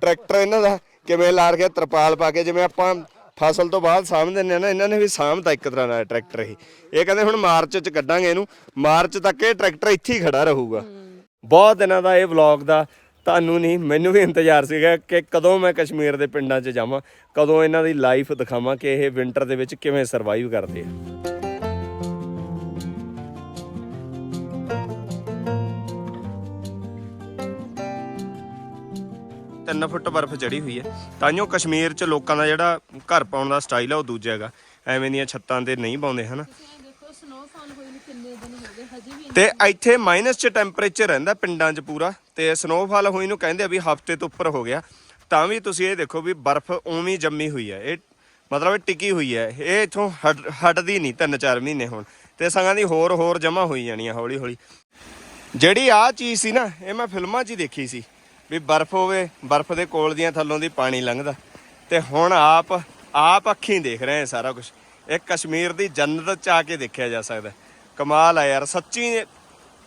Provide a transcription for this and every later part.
Tractor ਇਹਨਾਂ ਦਾ, ਕਿਵੇਂ ਲਾਰ ਰਖਿਆ ਤਰਪਾਲ ਪਾ ਕੇ, ਜਿਵੇਂ ਆਪਾਂ ਫਸਲ ਤੋਂ ਬਾਅਦ ਸਾਂਭ ਦਿੰਦੇ ਆ ਨਾ, ਇਹਨਾਂ ਨੇ ਵੀ ਸਾਂਭਤਾ ਇੱਕ ਤਰ੍ਹਾਂ ਦਾ ਟਰੈਕਟਰ ਇਹ। ਇਹ ਕਹਿੰਦੇ ਹੁਣ ਮਾਰਚ ਚ ਕੱਢਾਂਗੇ ਇਹਨੂੰ, ਮਾਰਚ ਤੱਕ ਇਹ ਟਰੈਕਟਰ ਇੱਥੇ ਹੀ ਖੜਾ ਰਹੂਗਾ। ਬਹੁਤ ਦਿਨਾਂ ਦਾ ਇਹ ਵਲੌਗ ਦਾ, ਤੁਹਾਨੂੰ ਨਹੀਂ, ਮੈਨੂੰ ਵੀ ਇੰਤਜ਼ਾਰ ਸੀਗਾ ਕਿ ਕਦੋਂ ਮੈਂ ਕਸ਼ਮੀਰ ਦੇ ਪਿੰਡਾਂ 'ਚ ਜਾਵਾਂ, ਕਦੋਂ ਇਹਨਾਂ ਦੀ ਲਾਈਫ ਦਿਖਾਵਾਂ ਕਿ ਇਹ ਵਿੰਟਰ ਦੇ ਵਿੱਚ ਕਿਵੇਂ ਸਰਵਾਈਵ ਕਰਦੇ ਆ। ਤਿੰਨ ਫੁੱਟ ਬਰਫ਼ ਚੜੀ ਹੋਈ ਹੈ। ਤਾਂਿਓ ਕਸ਼ਮੀਰ 'ਚ ਲੋਕਾਂ ਦਾ ਜਿਹੜਾ ਘਰ ਪਾਉਣ ਦਾ ਸਟਾਈਲ ਆ, ਉਹ ਦੂਜਾ ਹੈਗਾ। ਐਵੇਂ ਦੀਆਂ ਛੱਤਾਂ ਤੇ ਨਹੀਂ ਪਾਉਂਦੇ, ਹਨਾ? ਦੇਖੋ ਸਨੋਫਾਲ ਤੇ ਇੱਥੇ ਮਾਈਨਸ 'ਚ ਟੈਂਪਰੇਚਰ ਰਹਿੰਦਾ ਪਿੰਡਾਂ 'ਚ ਪੂਰਾ, ਤੇ ਸਨੋਫਾਲ ਹੋਈ ਨੂੰ ਕਹਿੰਦੇ ਆ ਵੀ ਹਫ਼ਤੇ ਤੋਂ ਉੱਪਰ ਹੋ ਗਿਆ। ਤਾਂ ਵੀ ਤੁਸੀਂ ਇਹ ਦੇਖੋ ਵੀ ਬਰਫ਼ ਉਵੇਂ ਜੰਮੀ ਹੋਈ ਹੈ। ਇਹ ਮਤਲਬ ਇਹ ਟਿਕੀ ਹੋਈ ਹੈ। ਇਹ ਇਥੋਂ ਹਟਦੀ ਨਹੀਂ ਤਿੰਨ ਚਾਰ ਮਹੀਨੇ ਹੁਣ। ਤੇ ਸੰਗਾਂ ਦੀ ਹੋਰ ਹੋਰ ਜਮਾ ਹੋਈ ਜਾਣੀ ਆ ਹੌਲੀ ਹੌਲੀ ਜਿਹੜੀ ਆ ਚੀਜ਼ ਸੀ ਨਾ, ਇਹ ਮੈਂ ਫਿਲਮਾਂ 'ਚ ਹੀ ਦੇਖੀ ਸੀ। ਵੀ ਬਰਫ਼ ਹੋਵੇ ਬਰਫ਼ ਦੇ ਕੋਲ ਦੀਆਂ ਥੱਲੋਂ ਦੀ ਪਾਣੀ ਲੰਘਦਾ। ਤੇ ਹੁਣ ਆਪ ਆਪ ਅੱਖੀਂ ਦੇਖ ਰਹੇ ਹਾਂ ਸਾਰਾ ਕੁਝ ਇਹ ਕਸ਼ਮੀਰ ਦੀ ਜੰਨਤ 'ਚ ਆ ਕੇ ਦੇਖਿਆ ਜਾ ਸਕਦਾ। ਕਮਾਲ ਆ ਯਾਰ ਸੱਚੀ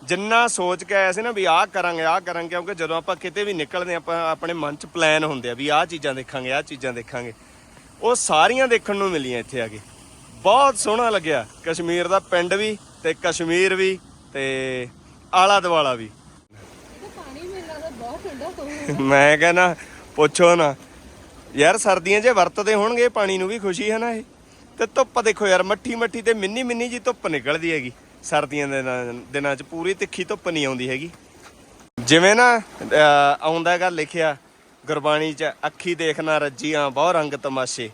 ਜਿੰਨਾ ਸੋਚ ਕੇ ਆਇਆ ਸੀ ਨਾ ਵੀ ਆਹ ਕਰਾਂਗੇ ਆਹ ਕਰਾਂਗੇ ਕਿਉਂਕਿ ਜਦੋਂ ਆਪਾਂ ਕਿਤੇ ਵੀ ਨਿਕਲਦੇ ਹਾਂ, ਆਪਾਂ ਆਪਣੇ ਮਨ 'ਚ ਪਲਾਨ ਹੁੰਦੇ ਆ ਵੀ ਆਹ ਚੀਜ਼ਾਂ ਦੇਖਾਂਗੇ ਆਹ ਚੀਜ਼ਾਂ ਦੇਖਾਂਗੇ। ਉਹ ਸਾਰੀਆਂ ਦੇਖਣ ਨੂੰ ਮਿਲੀਆਂ ਇੱਥੇ ਆ ਕੇ। ਬਹੁਤ ਸੋਹਣਾ ਲੱਗਿਆ। ਕਸ਼ਮੀਰ ਦਾ ਪਿੰਡ ਵੀ ਤੇ ਕਸ਼ਮੀਰ ਵੀ ਤੇ ਆਲਾ ਦਵਾਲਾ ਵੀ ਇਹਦਾ ਪਾਣੀ ਮੈਨੂੰ ਲੱਗਦਾ ਬਹੁਤ ਠੰਡਾ ਹੋਊਗਾ ਮੈਂ ਕਹਿੰਦਾ, ਪੁੱਛੋ ਨਾ। ਯਾਰ, ਸਰਦੀਆਂ 'ਚ ਵਰਤਦੇ ਹੋਣਗੇ, ਪਾਣੀ ਨੂੰ ਵੀ ਖੁਸ਼ੀ ਹੈ ਨਾ ਇਹ? ਤੇ ਧੁੱਪ ਦੇਖੋ ਯਾਰ ਮੱਠੀ ਮੱਠੀ ਤੇ ਮਿੰਨੀ ਮਿੰਨੀ ਜੀ ਧੁੱਪ ਨਿਕਲਦੀ ਹੈਗੀ। ਸਰਦੀਆਂ ਦੇ ਦਿਨਾਂ- 'ਚ ਪੂਰੀ ਤਿੱਖੀ ਧੁੱਪ ਨਹੀਂ ਆਉਂਦੀ ਹੈਗੀ। ਜਿਵੇਂ ਨਾ ਆਉਂਦਾ ਹੈਗਾ ਲਿਖਿਆ, ਗੁਰਬਾਣੀ 'ਚ, ਅੱਖੀ ਦੇਖਣਾ ਰੱਜੀਆਂ, ਬਹੁ ਰੰਗ ਤਮਾਸ਼ੇ।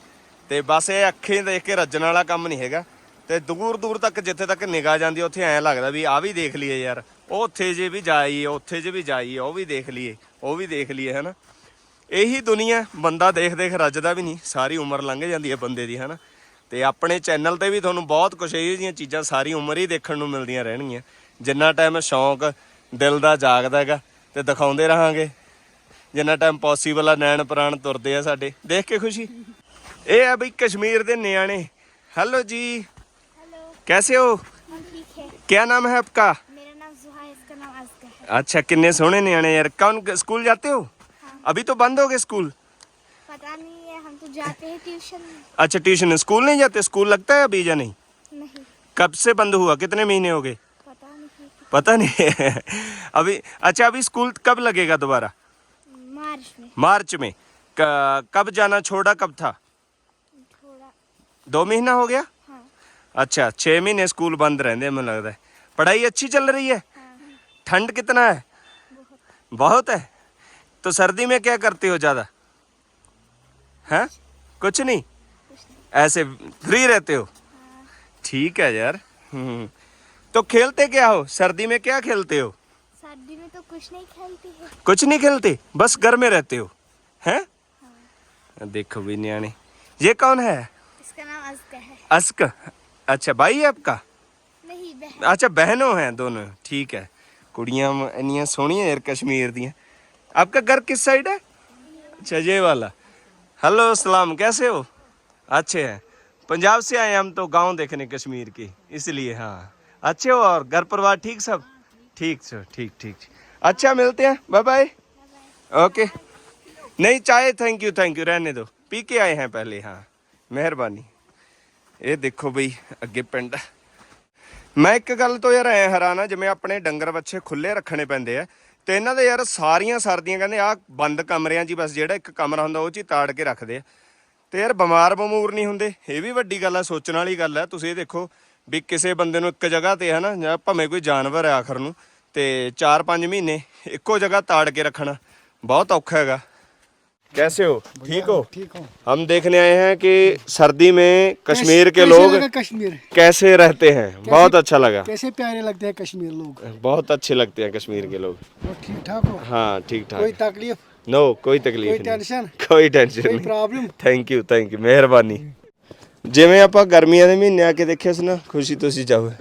ਤੇ ਬਸ ਇਹ ਅੱਖੀਂ ਦੇਖ ਕੇ ਰੱਜਣ ਵਾਲਾ ਕੰਮ ਨਹੀਂ ਹੈਗਾ। ਤੇ ਦੂਰ ਦੂਰ ਤੱਕ, ਜਿੱਥੇ ਤੱਕ ਨਿਗਾਹ ਜਾਂਦੀ, ਉੱਥੇ ਐਂ ਲੱਗਦਾ ਵੀ ਆ ਵੀ ਦੇਖ ਲਈਏ ਯਾਰ। ਉਹ ਉੱਥੇ ਜੇ ਵੀ ਜਾਈਏ, ਉੱਥੇ ਜੇ ਵੀ ਜਾਈਏ, ਉਹ ਵੀ ਦੇਖ ਲਈਏ। ਉਹ ਵੀ ਦੇਖ ਲਈਏ ਹਨਾ? ਇਹੀ ਦੁਨੀਆ ਬੰਦਾ ਦੇਖ ਦੇਖ ਰੱਜਦਾ ਵੀ ਨਹੀਂ ਸਾਰੀ ਉਮਰ ਲੰਘ ਜਾਂਦੀ ਹੈ ਬੰਦੇ ਦੀ ਹਨਾ? ਤੇ ਆਪਣੇ ਚੈਨਲ ਤੇ ਵੀ ਤੁਹਾਨੂੰ ਬਹੁਤ ਕੁਝ ਇਹੋ ਜਿਹੀਆਂ ਚੀਜ਼ਾਂ ਸਾਰੀ ਉਮਰ ਹੀ ਦੇਖਣ ਨੂੰ ਮਿਲਦੀਆਂ ਰਹਿਣਗੀਆਂ। ਜਿੰਨਾ ਟਾਈਮ ਸ਼ੌਂਕ ਦਿਲ ਦਾ ਜਾਗਦਾ ਹੈਗਾ ਤੇ ਦਿਖਾਉਂਦੇ ਰਹਾਂਗੇ। ਜਿੰਨਾ ਟਾਈਮ ਪੋਸੀਬਲ ਆ ਨੈਣ ਪ੍ਰਾਣ ਤੁਰਦੇ ਆ ਸਾਡੇ। ਦੇਖ ਕੇ ਖੁਸ਼ੀ? ਇਹ ਆ ਬਈ ਕਸ਼ਮੀਰ ਦੇ ਨਿਆਣੇ। ਹੈਲੋ ਜੀ। ਹੈਲੋ ਕੈਸੇ ਹੋ? ਠੀਕ ਕੀ ਨਾਮ ਹੈ ਆਪਕਾ? अच्छा किन्ने सोने नियाणे यार कौन स्कूल जाते हो अभी तो बंद हो गए स्कूल पता नहीं है हम तो जाते हैं ट्यूशन अच्छा ट्यूशन स्कूल नहीं जाते स्कूल लगता है अभी या नहीं नहीं कब से बंद हुआ कितने महीने हो गए पता नहीं पता नहीं अभी अच्छा अभी स्कूल कब लगेगा दोबारा मार्च में मार्च में क- कब जाना छोड़ा कब था थोड़ा दो महीना हो गया हाँ अच्छा छः महीने स्कूल बंद रहते हैं मुझे लगता है पढ़ाई अच्छी चल रही है हाँ ठंड कितना है? बहुत है। तो सर्दी में क्या करती हो ज़्यादा? है? कुछ नहीं? ऐसे फ्री रहते हो? ठीक है यार। हम्म। तो खेलते क्या हो? सर्दी में क्या खेलते हो? सर्दी में तो कुछ नहीं खेलते कुछ नहीं खेलते? बस घर में रहते हो? हैं? देखो भी न्याणे ये कौन है? इसका नाम अस्क है। अस्क अच्छा भाई है आपका? नहीं बहन। अच्छा बहनों हैं दोनों। ठीक है। कुड़ियाँ इनिया सोहनिया यार कश्मीर दियाँ आपका घर किस साइड है अच्छा ये वाला हेलो सलाम कैसे हो अच्छे हैं पंजाब से आए हम तो गाँव देखने कश्मीर की इसलिए हाँ अच्छे हो और घर परिवार ठीक सब ठीक सर ठीक ठीक अच्छा मिलते हैं बाय बाय ओके नहीं चाहे थैंक यू थैंक यू रहने दो पी के आए हैं पहले हाँ मेहरबानी ये देखो भाई अगे पिंड ਮੈਂ ਇੱਕ ਗੱਲ ਤੋਂ ਯਾਰ ਐ ਹੈਰਾਨ ਆ ਜਿਵੇਂ ਆਪਣੇ ਡੰਗਰ ਬੱਚੇ ਖੁੱਲੇ ਰੱਖਣੇ ਪੈਂਦੇ ਆ, ਤੇ ਇਹਨਾਂ ਦੇ ਯਾਰ ਸਾਰੀਆਂ ਸਰਦੀਆਂ ਕਹਿੰਦੇ ਆ ਬੰਦ ਕਮਰਿਆਂ 'ਚ ਹੀ ਬਸ ਜਿਹੜਾ ਇੱਕ ਕਮਰਾ ਹੁੰਦਾ ਉਹ 'ਚ ਹੀ ਤਾੜ ਕੇ ਰੱਖਦੇ ਆ। ਤੇ ਯਾਰ ਬਿਮਾਰ ਬਮੂਰ ਨਹੀਂ ਹੁੰਦੇ, ਇਹ ਵੀ ਵੱਡੀ ਗੱਲ ਆ, ਸੋਚਣ ਵਾਲੀ ਗੱਲ ਆ। ਤੁਸੀਂ ਇਹ ਦੇਖੋ ਵੀ ਕਿਸੇ ਬੰਦੇ ਨੂੰ ਇੱਕ ਜਗ੍ਹਾ ਤੇ ਹਨਾ, ਜਾਂ ਭਾਵੇਂ ਕੋਈ ਜਾਨਵਰ ਆ ਆਖਰ ਨੂੰ, ਤੇ 4-5 ਮਹੀਨੇ ਇੱਕੋ ਜਗ੍ਹਾ ਤਾੜ ਕੇ ਰੱਖਣਾ, ਬਹੁਤ ਔਖਾ ਹੈਗਾ। कैसे हो ठीक हो ठीक हो हम देखने आए हैं कि सर्दी में कश्मीर के कैसे लोग लगा कश्मीर कैसे रहते हैं बहुत अच्छा लगा कैसे प्यारे लगते हैं कश्मीर लोग बहुत अच्छे लगते हैं कश्मीर के लोग और ठीक ठाक हो हाँ ठीक कोई ठाक तकलीफ नो कोई तकलीफ कोई नहीं टेंशन कोई टेंशन कोई नहीं problem thank you thank you ਮਿਹਰਬਾਨੀ ਜਿਵੇਂ ਆਪਾਂ ਗਰਮੀਆਂ ਦੇ ਮਹੀਨੇ ਆ ਕੇ ਦੇਖਿਆ ਸੀ ਨਾ ਖੁਸ਼ੀ ਤੁਸੀਂ ਜਾਓ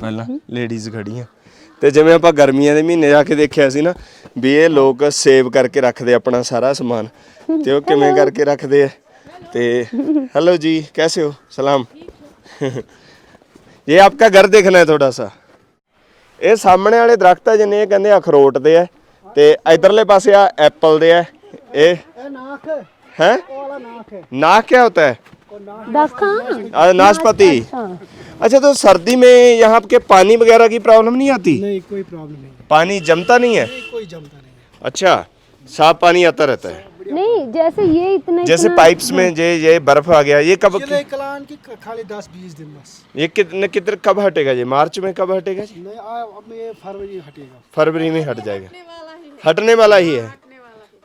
ਪਹਿਲਾਂ ਲੇਡੀਜ਼ ਖੜੀਆਂ ਤੇ ਜਿਵੇਂ ਆਪਾਂ ਗਰਮੀਆਂ ਦੇ ਮਹੀਨੇ ਜਾ ਕੇ ਦੇਖਿਆ ਸੀ ਨਾ ਵੀ ਇਹ ਲੋਕ ਸੇਵ ਕਰਕੇ ਰੱਖਦੇ ਆਪਣਾ ਸਾਰਾ ਸਮਾਨ ਤੇ ਉਹ ਕਿਵੇਂ ਕਰਕੇ ਰੱਖਦੇ ਆ ਤੇ हेलो जी कैसे हो सलाम ये आपका घर देखना है थोड़ा सा ਇਹ ਸਾਹਮਣੇ ਵਾਲੇ ਦਰਖਤ ਆ ਜਿੰਨੇ ਇਹ ਕਹਿੰਦੇ ਅਖਰੋਟ ਦੇ ਆ ਤੇ ਇਧਰਲੇ ਪਾਸੇ ਆ ਐਪਲ ਦੇ ਆ ए ए नाक है वो वाला नाक है नाक क्या होता है ਦੱਸ ਖਾਂ आ, नाशपाती अच्छा तो सर्दी में यहाँ के पानी वगैरह की प्रॉब्लम नहीं आती नहीं कोई प्रॉब्लम नहीं है पानी जमता नहीं है नहीं, कोई जमता नहीं है अच्छा साफ पानी आता रहता है नहीं जैसे ये इतना जैसे इतना- पाइप्स में ये ये बर्फ आ गया ये कब चले कलान की ख- खाली दस बीस दिन बस ये कितने कितने कब हटेगा ये मार्च में कब हटेगा जी नहीं आ, अब ये फरवरी हटेगा फरवरी में हट जाएगा हटने वाला ही है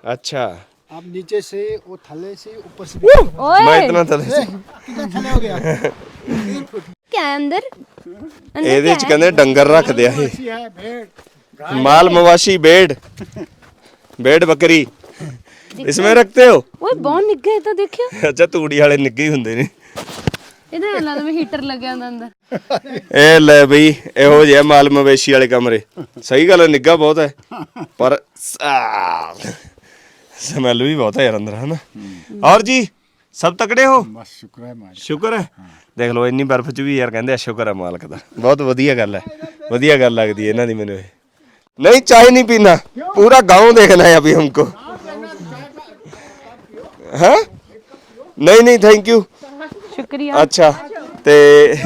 अच्छा आप नीचे से वो थले से ऊपर से ओए मैं इतना तले से कितना थले हो गया तीन फुट क्या है अंदर अंदर ਇਹਦੇ ਚ ਕਹਿੰਦੇ ਡੰਗਰ ਰੱਖਦੇ ਆ ਇਹ ऐसी है भेड़ माल मवाशी बेड बेड बकरी इसमें रखते हो ਓਏ ਬਹੁਤ ਨਿੱਘੇ ਤਾਂ ਦੇਖਿਓ ਅੱਛਾ ਤੂੜੀ ਵਾਲੇ ਨਿੱਗੇ ਹੀ ਹੁੰਦੇ ਨੇ ਇਹਦਾ ਐਂ ਲੱਗਦਾ ਮੈਂ ਹੀਟਰ ਲੱਗਿਆ ਹੁੰਦਾ ਅੰਦਰ ਇਹ ਲੈ ਬਈ ਇਹੋ ਜਿਹਾ ਮਾਲ ਮਵੇਸ਼ੀ ਵਾਲੇ ਕਮਰੇ ਸਹੀ ਗੱਲ ਹੈ ਨਿੱਗਾ ਬਹੁਤ ਹੈ ਪਰ ਸਮੈਲ ਵੀ ਬਹੁਤ ਹੈ ਯਾਰ ਅੰਦਰ ਹਨਾ ਔਰ ਜੀ ਸਭ ਤਕੜੇ ਹੋ बस शुक्र है मालिक ਸ਼ੁਕਰ ਹੈ ਦੇਖ ਲਓ ਇੰਨੀ ਬਰਫ਼ 'ਚ ਵੀ ਯਾਰ ਕਹਿੰਦੇ ਆ ਸ਼ੁਕਰ ਹੈ ਮਾਲਕ ਦਾ ਬਹੁਤ ਵਧੀਆ ਗੱਲ ਹੈ ਵਧੀਆ ਗੱਲ ਲੱਗਦੀ ਹੈ ਇਹਨਾਂ ਦੀ ਮੈਨੂੰ ਇਹ नहीं चाय नहीं पीना पूरा गांव देखना है अभी हमको हैं नहीं नहीं थैंक यू ਸ਼ੁਕਰੀਆ ਅੱਛਾ ਤੇ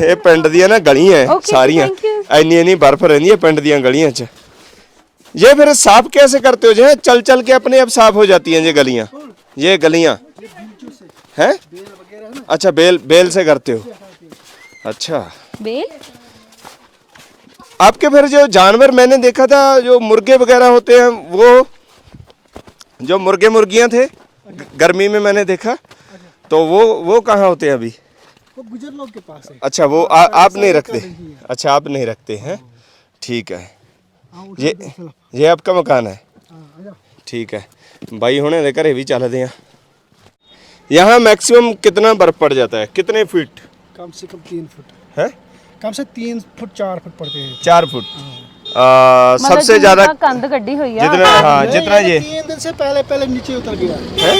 ਇਹ ਪਿੰਡ ਦੀਆਂ ਨਾ ਗਲੀਆਂ ਹੈ Okay, ਸਾਰੀਆਂ thank you. ਇੰਨੀ ਇੰਨੀ ਬਰਫ਼ ਰਹਿੰਦੀ ਹੈ ਪਿੰਡ ਦੀਆਂ ਗਲੀਆਂ 'ਚ ये फिर साफ कैसे करते हो जो है चल चल के अपने आप साफ हो जाती हैं ये गलियां ये गलियां हैं अच्छा बेल बेल से करते हो अच्छा ਬੇਲ आपके फिर जो जानवर मैंने देखा था जो मुर्गे वगैरह होते हैं वो जो मुर्गे मुर्गियां थे ग- गर्मी में मैंने देखा। तो वो वो कहाँ होते हैं अभी? वो गुजर लोग के पास है। अच्छा वो आ, आप नहीं रखते। नहीं अच्छा आप नहीं रखते हैं। ठीक है। हाँ, ये ये आपका मकान है? हाँ, ठीक है। भाई होने दे कर भी चला दें। यहाँ मैक्सिमम कितना बर्फ़ पड़ जाता है? कितने फीट? कम से कम तीन फुट। है? कम से तीन फुट चार फुट पड़ते हैं। चार फुट। हाँ। आ, सबसे ज्यादा ਕੰਧ ਕੱਢੀ ਹੋਈ ਆ जितना हाँ नहीं, जितना ये तीन दिन से पहले पहले नीचे उतर गया है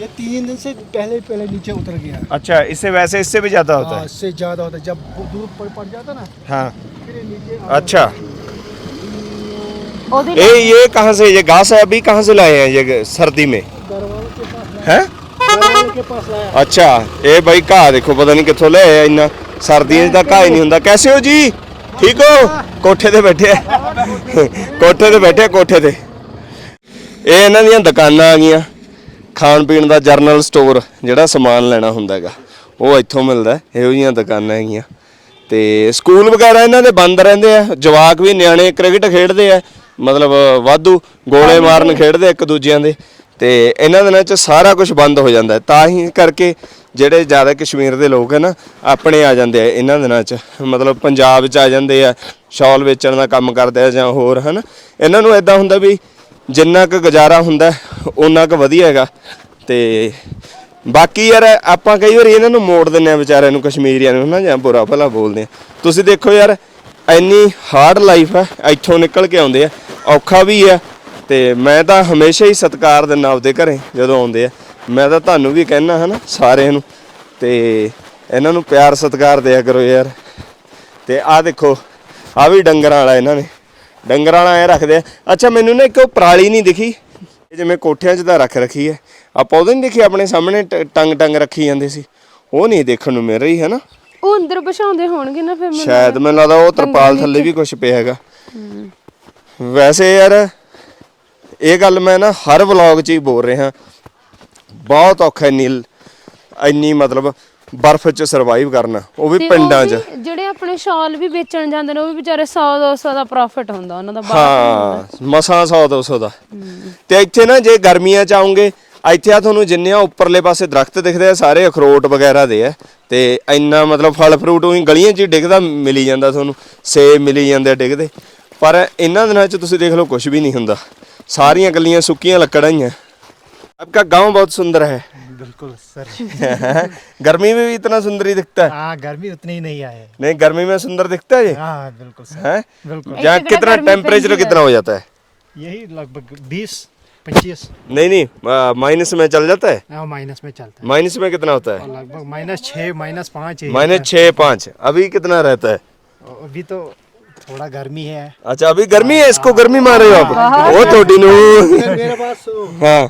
ये तीन दिन से पहले पहले नीचे उतर गया अच्छा इससे वैसे इससे भी ज्यादा होता हाँ, है इससे ज्यादा होता है जब वो दूर पड़ पड़ जाता ना हाँ फिर ये नीचे आ- अच्छा ਉਹਦੀ ये ये कहाँ से ये घास है अभी कहाँ से लाए हैं ये सर्दी में घर वालों के पास है घर वालों के पास लाया ਅੱਛਾ ਇਹ ਬਾਈ ਘਾਹ ਦੇਖੋ ਪਤਾ ਨਹੀਂ ਕਿੱਥੋਂ ਲੈ ਆਇਆ ਇੰਨਾ ਸਰਦੀਆਂ 'ਚ ਤਾਂ ਘਾਹ ਹੀ ਨਹੀਂ ਹੁੰਦਾ ਕੈਸੇ ਹੋ ਜੀ ਠੀਕ ਹੋ? ਕੋਠੇ ਤੇ ਬੈਠੇ ਆ। ਕੋਠੇ ਤੇ ਬੈਠੇ ਆ ਕੋਠੇ ਤੇ। ਇਹ ਇਹਨਾਂ ਦੀਆਂ ਦੁਕਾਨਾਂ ਆ ਗਈਆਂ। ਖਾਣ ਪੀਣ ਦਾ ਜਰਨਲ ਸਟੋਰ ਜਿਹੜਾ ਸਮਾਨ ਲੈਣਾ ਹੁੰਦਾ ਹੈਗਾ। ਉਹ ਇੱਥੋਂ ਮਿਲਦਾ ਹੈ। ਇਹੋ ਜਿਹੀਆਂ ਦੁਕਾਨਾਂ ਹੈਗੀਆਂ। ਤੇ ਸਕੂਲ ਵਗੈਰਾ ਇਹਨਾਂ ਦੇ ਬੰਦ ਰਹਿੰਦੇ ਆ। ਜਵਾਕ ਵੀ ਨਿਆਣੇ ਕ੍ਰਿਕਟ ਖੇਡਦੇ ਆ। ਮਤਲਬ ਵਾਧੂ ਗੋਲੇ ਮਾਰਨ ਖੇਡਦੇ ਆ ਇੱਕ ਦੂਜਿਆਂ ਦੇ। ਤੇ ਇਹਨਾਂ ਦਿਨਾਂ 'ਚ ਸਾਰਾ ਕੁਝ ਬੰਦ ਹੋ ਜਾਂਦਾ ਹੈ। ਤਾਂ ਹੀ ਕਰਕੇ ਜਿਹੜੇ ਜ਼ਿਆਦਾ ਕਸ਼ਮੀਰ ਦੇ ਲੋਕ ਹੈ ਨਾ, ਆਪਣੇ ਆ ਜਾਂਦੇ ਆ ਇਹਨਾਂ ਦਿਨਾਂ 'ਚ। ਮਤਲਬ ਪੰਜਾਬ 'ਚ ਆ ਜਾਂਦੇ ਆ, ਸ਼ਾਲ ਵੇਚਣ ਦਾ ਕੰਮ ਕਰਦੇ ਆ ਜਾਂ ਹੋਰ, ਹਨ। ਇਹਨਾਂ ਨੂੰ ਇਦਾਂ ਹੁੰਦਾ ਵੀ ਜਿੰਨਾ ਕੁ ਗੁਜ਼ਾਰਾ ਹੁੰਦਾ ਉਹਨਾਂ ਕੁ ਵਧੀਆ ਹੈਗਾ। ਤੇ ਬਾਕੀ ਯਾਰ, ਆਪਾਂ ਕਈ ਵਾਰੀ ਇਹਨਾਂ ਨੂੰ ਮੋੜ ਦਿੰਨੇ ਆ ਵਿਚਾਰਿਆਂ ਨੂੰ, ਕਸ਼ਮੀਰੀਆਂ ਨੂੰ ਨਾ ਜਾਂ ਬੁਰਾ ਭਲਾ ਬੋਲਦੇ ਆ। ਤੁਸੀਂ ਦੇਖੋ ਯਾਰ, ਇੰਨੀ ਹਾਰਡ ਲਾਈਫ ਹੈ ਇੱਥੋਂ ਨਿਕਲ ਕੇ ਆਉਂਦੇ ਆ, ਔਖਾ ਵੀ ਆ। ਤੇ ਮੈਂ ਤਾਂ ਹਮੇਸ਼ਾ ਹੀ ਸਤਿਕਾਰ ਦਿੰਦਾ ਆਪਦੇ ਘਰੇ ਜਦੋਂ ਆਉਂਦੇ ਆ। ਮੈਂ ਤਾਂ ਤੁਹਾਨੂੰ ਵੀ ਕਹਿਣਾ ਹਨਾ ਸਾਰਿਆਂ ਨੂੰ। ਤੇ ਇਹਨਾਂ ਨੂੰ ਪਿਆਰ ਸਤਿਕਾਰ ਦਿਆ ਕਰੋ ਯਾਰ। ਤੇ ਆਹ ਦੇਖੋ ਆ ਵੀ ਡੰਗਰਾਂ ਵਾਲਾ ਇਹਨਾਂ ਨੇ। ਡੰਗਰਾਂ ਵਾਲਾ ਐ ਰੱਖਦੇ ਆ। ਅੱਛਾ ਮੈਨੂੰ ਨਾ ਇੱਕ ਉਹ ਪਰਾਲੀ ਨਹੀਂ ਦਿਖੀ। ਜਿਵੇਂ ਕੋਠਿਆਂ 'ਚ ਤਾਂ ਰੱਖ ਰੱਖੀ ਹੈ ਆਪਾਂ ਉਹਦੇ ਨਹੀਂ ਦੇਖੀ ਆਪਣੇ ਸਾਹਮਣੇ ਟੰਗ ਟੰਗ ਰੱਖੀ ਜਾਂਦੇ ਸੀ। ਉਹ ਨਹੀਂ ਦੇਖਣ ਨੂੰ ਮਿਲ ਰਹੀ ਹੈ ਨਾ ਉਹ ਅੰਦਰ ਬਿਛਾਉਂਦੇ ਹੋਣਗੇ ਨਾ ਫਿਰ ਸ਼ਾਇਦ ਮੈਨੂੰ ਲੱਗਦਾ ਉਹ ਤਰਪਾਲ ਥੱਲੇ ਵੀ ਕੁਝ ਪਿਆ ਹੈਗਾ। ਵੈਸੇ ਯਾਰ ਇਹ ਗੱਲ ਮੈਂ ਨਾ ਹਰ ਵਲੌਗ 'ਚ ਹੀ ਬੋਲ ਰਿਹਾ। ਬਹੁਤ ਔਖਾ ਇੰਨੀ ਇੰਨੀ ਮਤਲਬ ਬਰਫ਼ 'ਚ ਸਰਵਾਈਵ ਕਰਨਾ। ਉਹ ਵੀ ਤੇ ਪਿੰਡਾਂ 'ਚ ਵੀ ਜਿਹੜੇ ਆਪਣੇ ਸ਼ਾਲ ਵੀ ਵੇਚਣ ਜਾਂਦੇ ਨੇ ਉਹ ਵੀ ਵਿਚਾਰੇ 100 200 ਦਾ ਪ੍ਰੋਫਿਟ ਹੁੰਦਾ ਉਹਨਾਂ ਦਾ ਬਾਹਰ ਹਾਂ ਮਸਾਂ 100 200 ਦਾ। ਤੇ ਇੱਥੇ ਨਾ ਜੇ ਗਰਮੀਆਂ ਚ ਆਉਂਗੇ ਇੱਥੇ ਆ ਤੁਹਾਨੂੰ ਜਿੰਨੇ ਆ ਉੱਪਰਲੇ ਪਾਸੇ ਦਰਖਤ ਦਿਖਦੇ ਆ ਸਾਰੇ ਅਖਰੋਟ ਵਗੈਰਾ ਦੇ ਆ। ਤੇ ਇੰਨਾ ਮਤਲਬ ਫਲ ਫਰੂਟ ਉਹੀ ਗਲੀਆਂ 'ਚ ਹੀ ਡਿੱਗਦਾ ਮਿਲੀ ਜਾਂਦਾ ਤੁਹਾਨੂੰ ਸੇਬ ਮਿਲੀ ਜਾਂਦੇ ਆ ਡਿੱਗਦੇ। ਪਰ ਇਹਨਾਂ ਦਿਨਾਂ 'ਚ ਤੁਸੀਂ ਦੇਖ ਲਓ ਕੁਝ ਵੀ ਨਹੀਂ ਹੁੰਦਾ। ਸਾਰੀਆਂ ਗਲੀਆਂ ਸੁੱਕੀਆਂ ਲੱਕੜਾਂ ਹੀ ਆ। आपका गाँव बहुत सुंदर है। बिल्कुल सर। गर्मी में भी इतना सुंदर ही दिखता है। हाँ गर्मी उतनी ही नहीं आए। नहीं गर्मी में सुंदर दिखता है ये? हाँ बिल्कुल सर। है? बिल्कुल। जहाँ ऐसे कितना टेम्परेचर कितना हो जाता है? यही लगभग बीस पच्चीस। नहीं नहीं माइनस में चल जाता है? हाँ माइनस में चलता है। माइनस में कितना होता है? लगभग माइनस छः माइनस पाँच माइनस छः पाँच। अभी कितना रहता है? अभी तो थोड़ा गर्मी है। अच्छा अभी गर्मी है इसको गर्मी मार रहे हो आप? वो थोड़ी नु मेरे पास हाँ।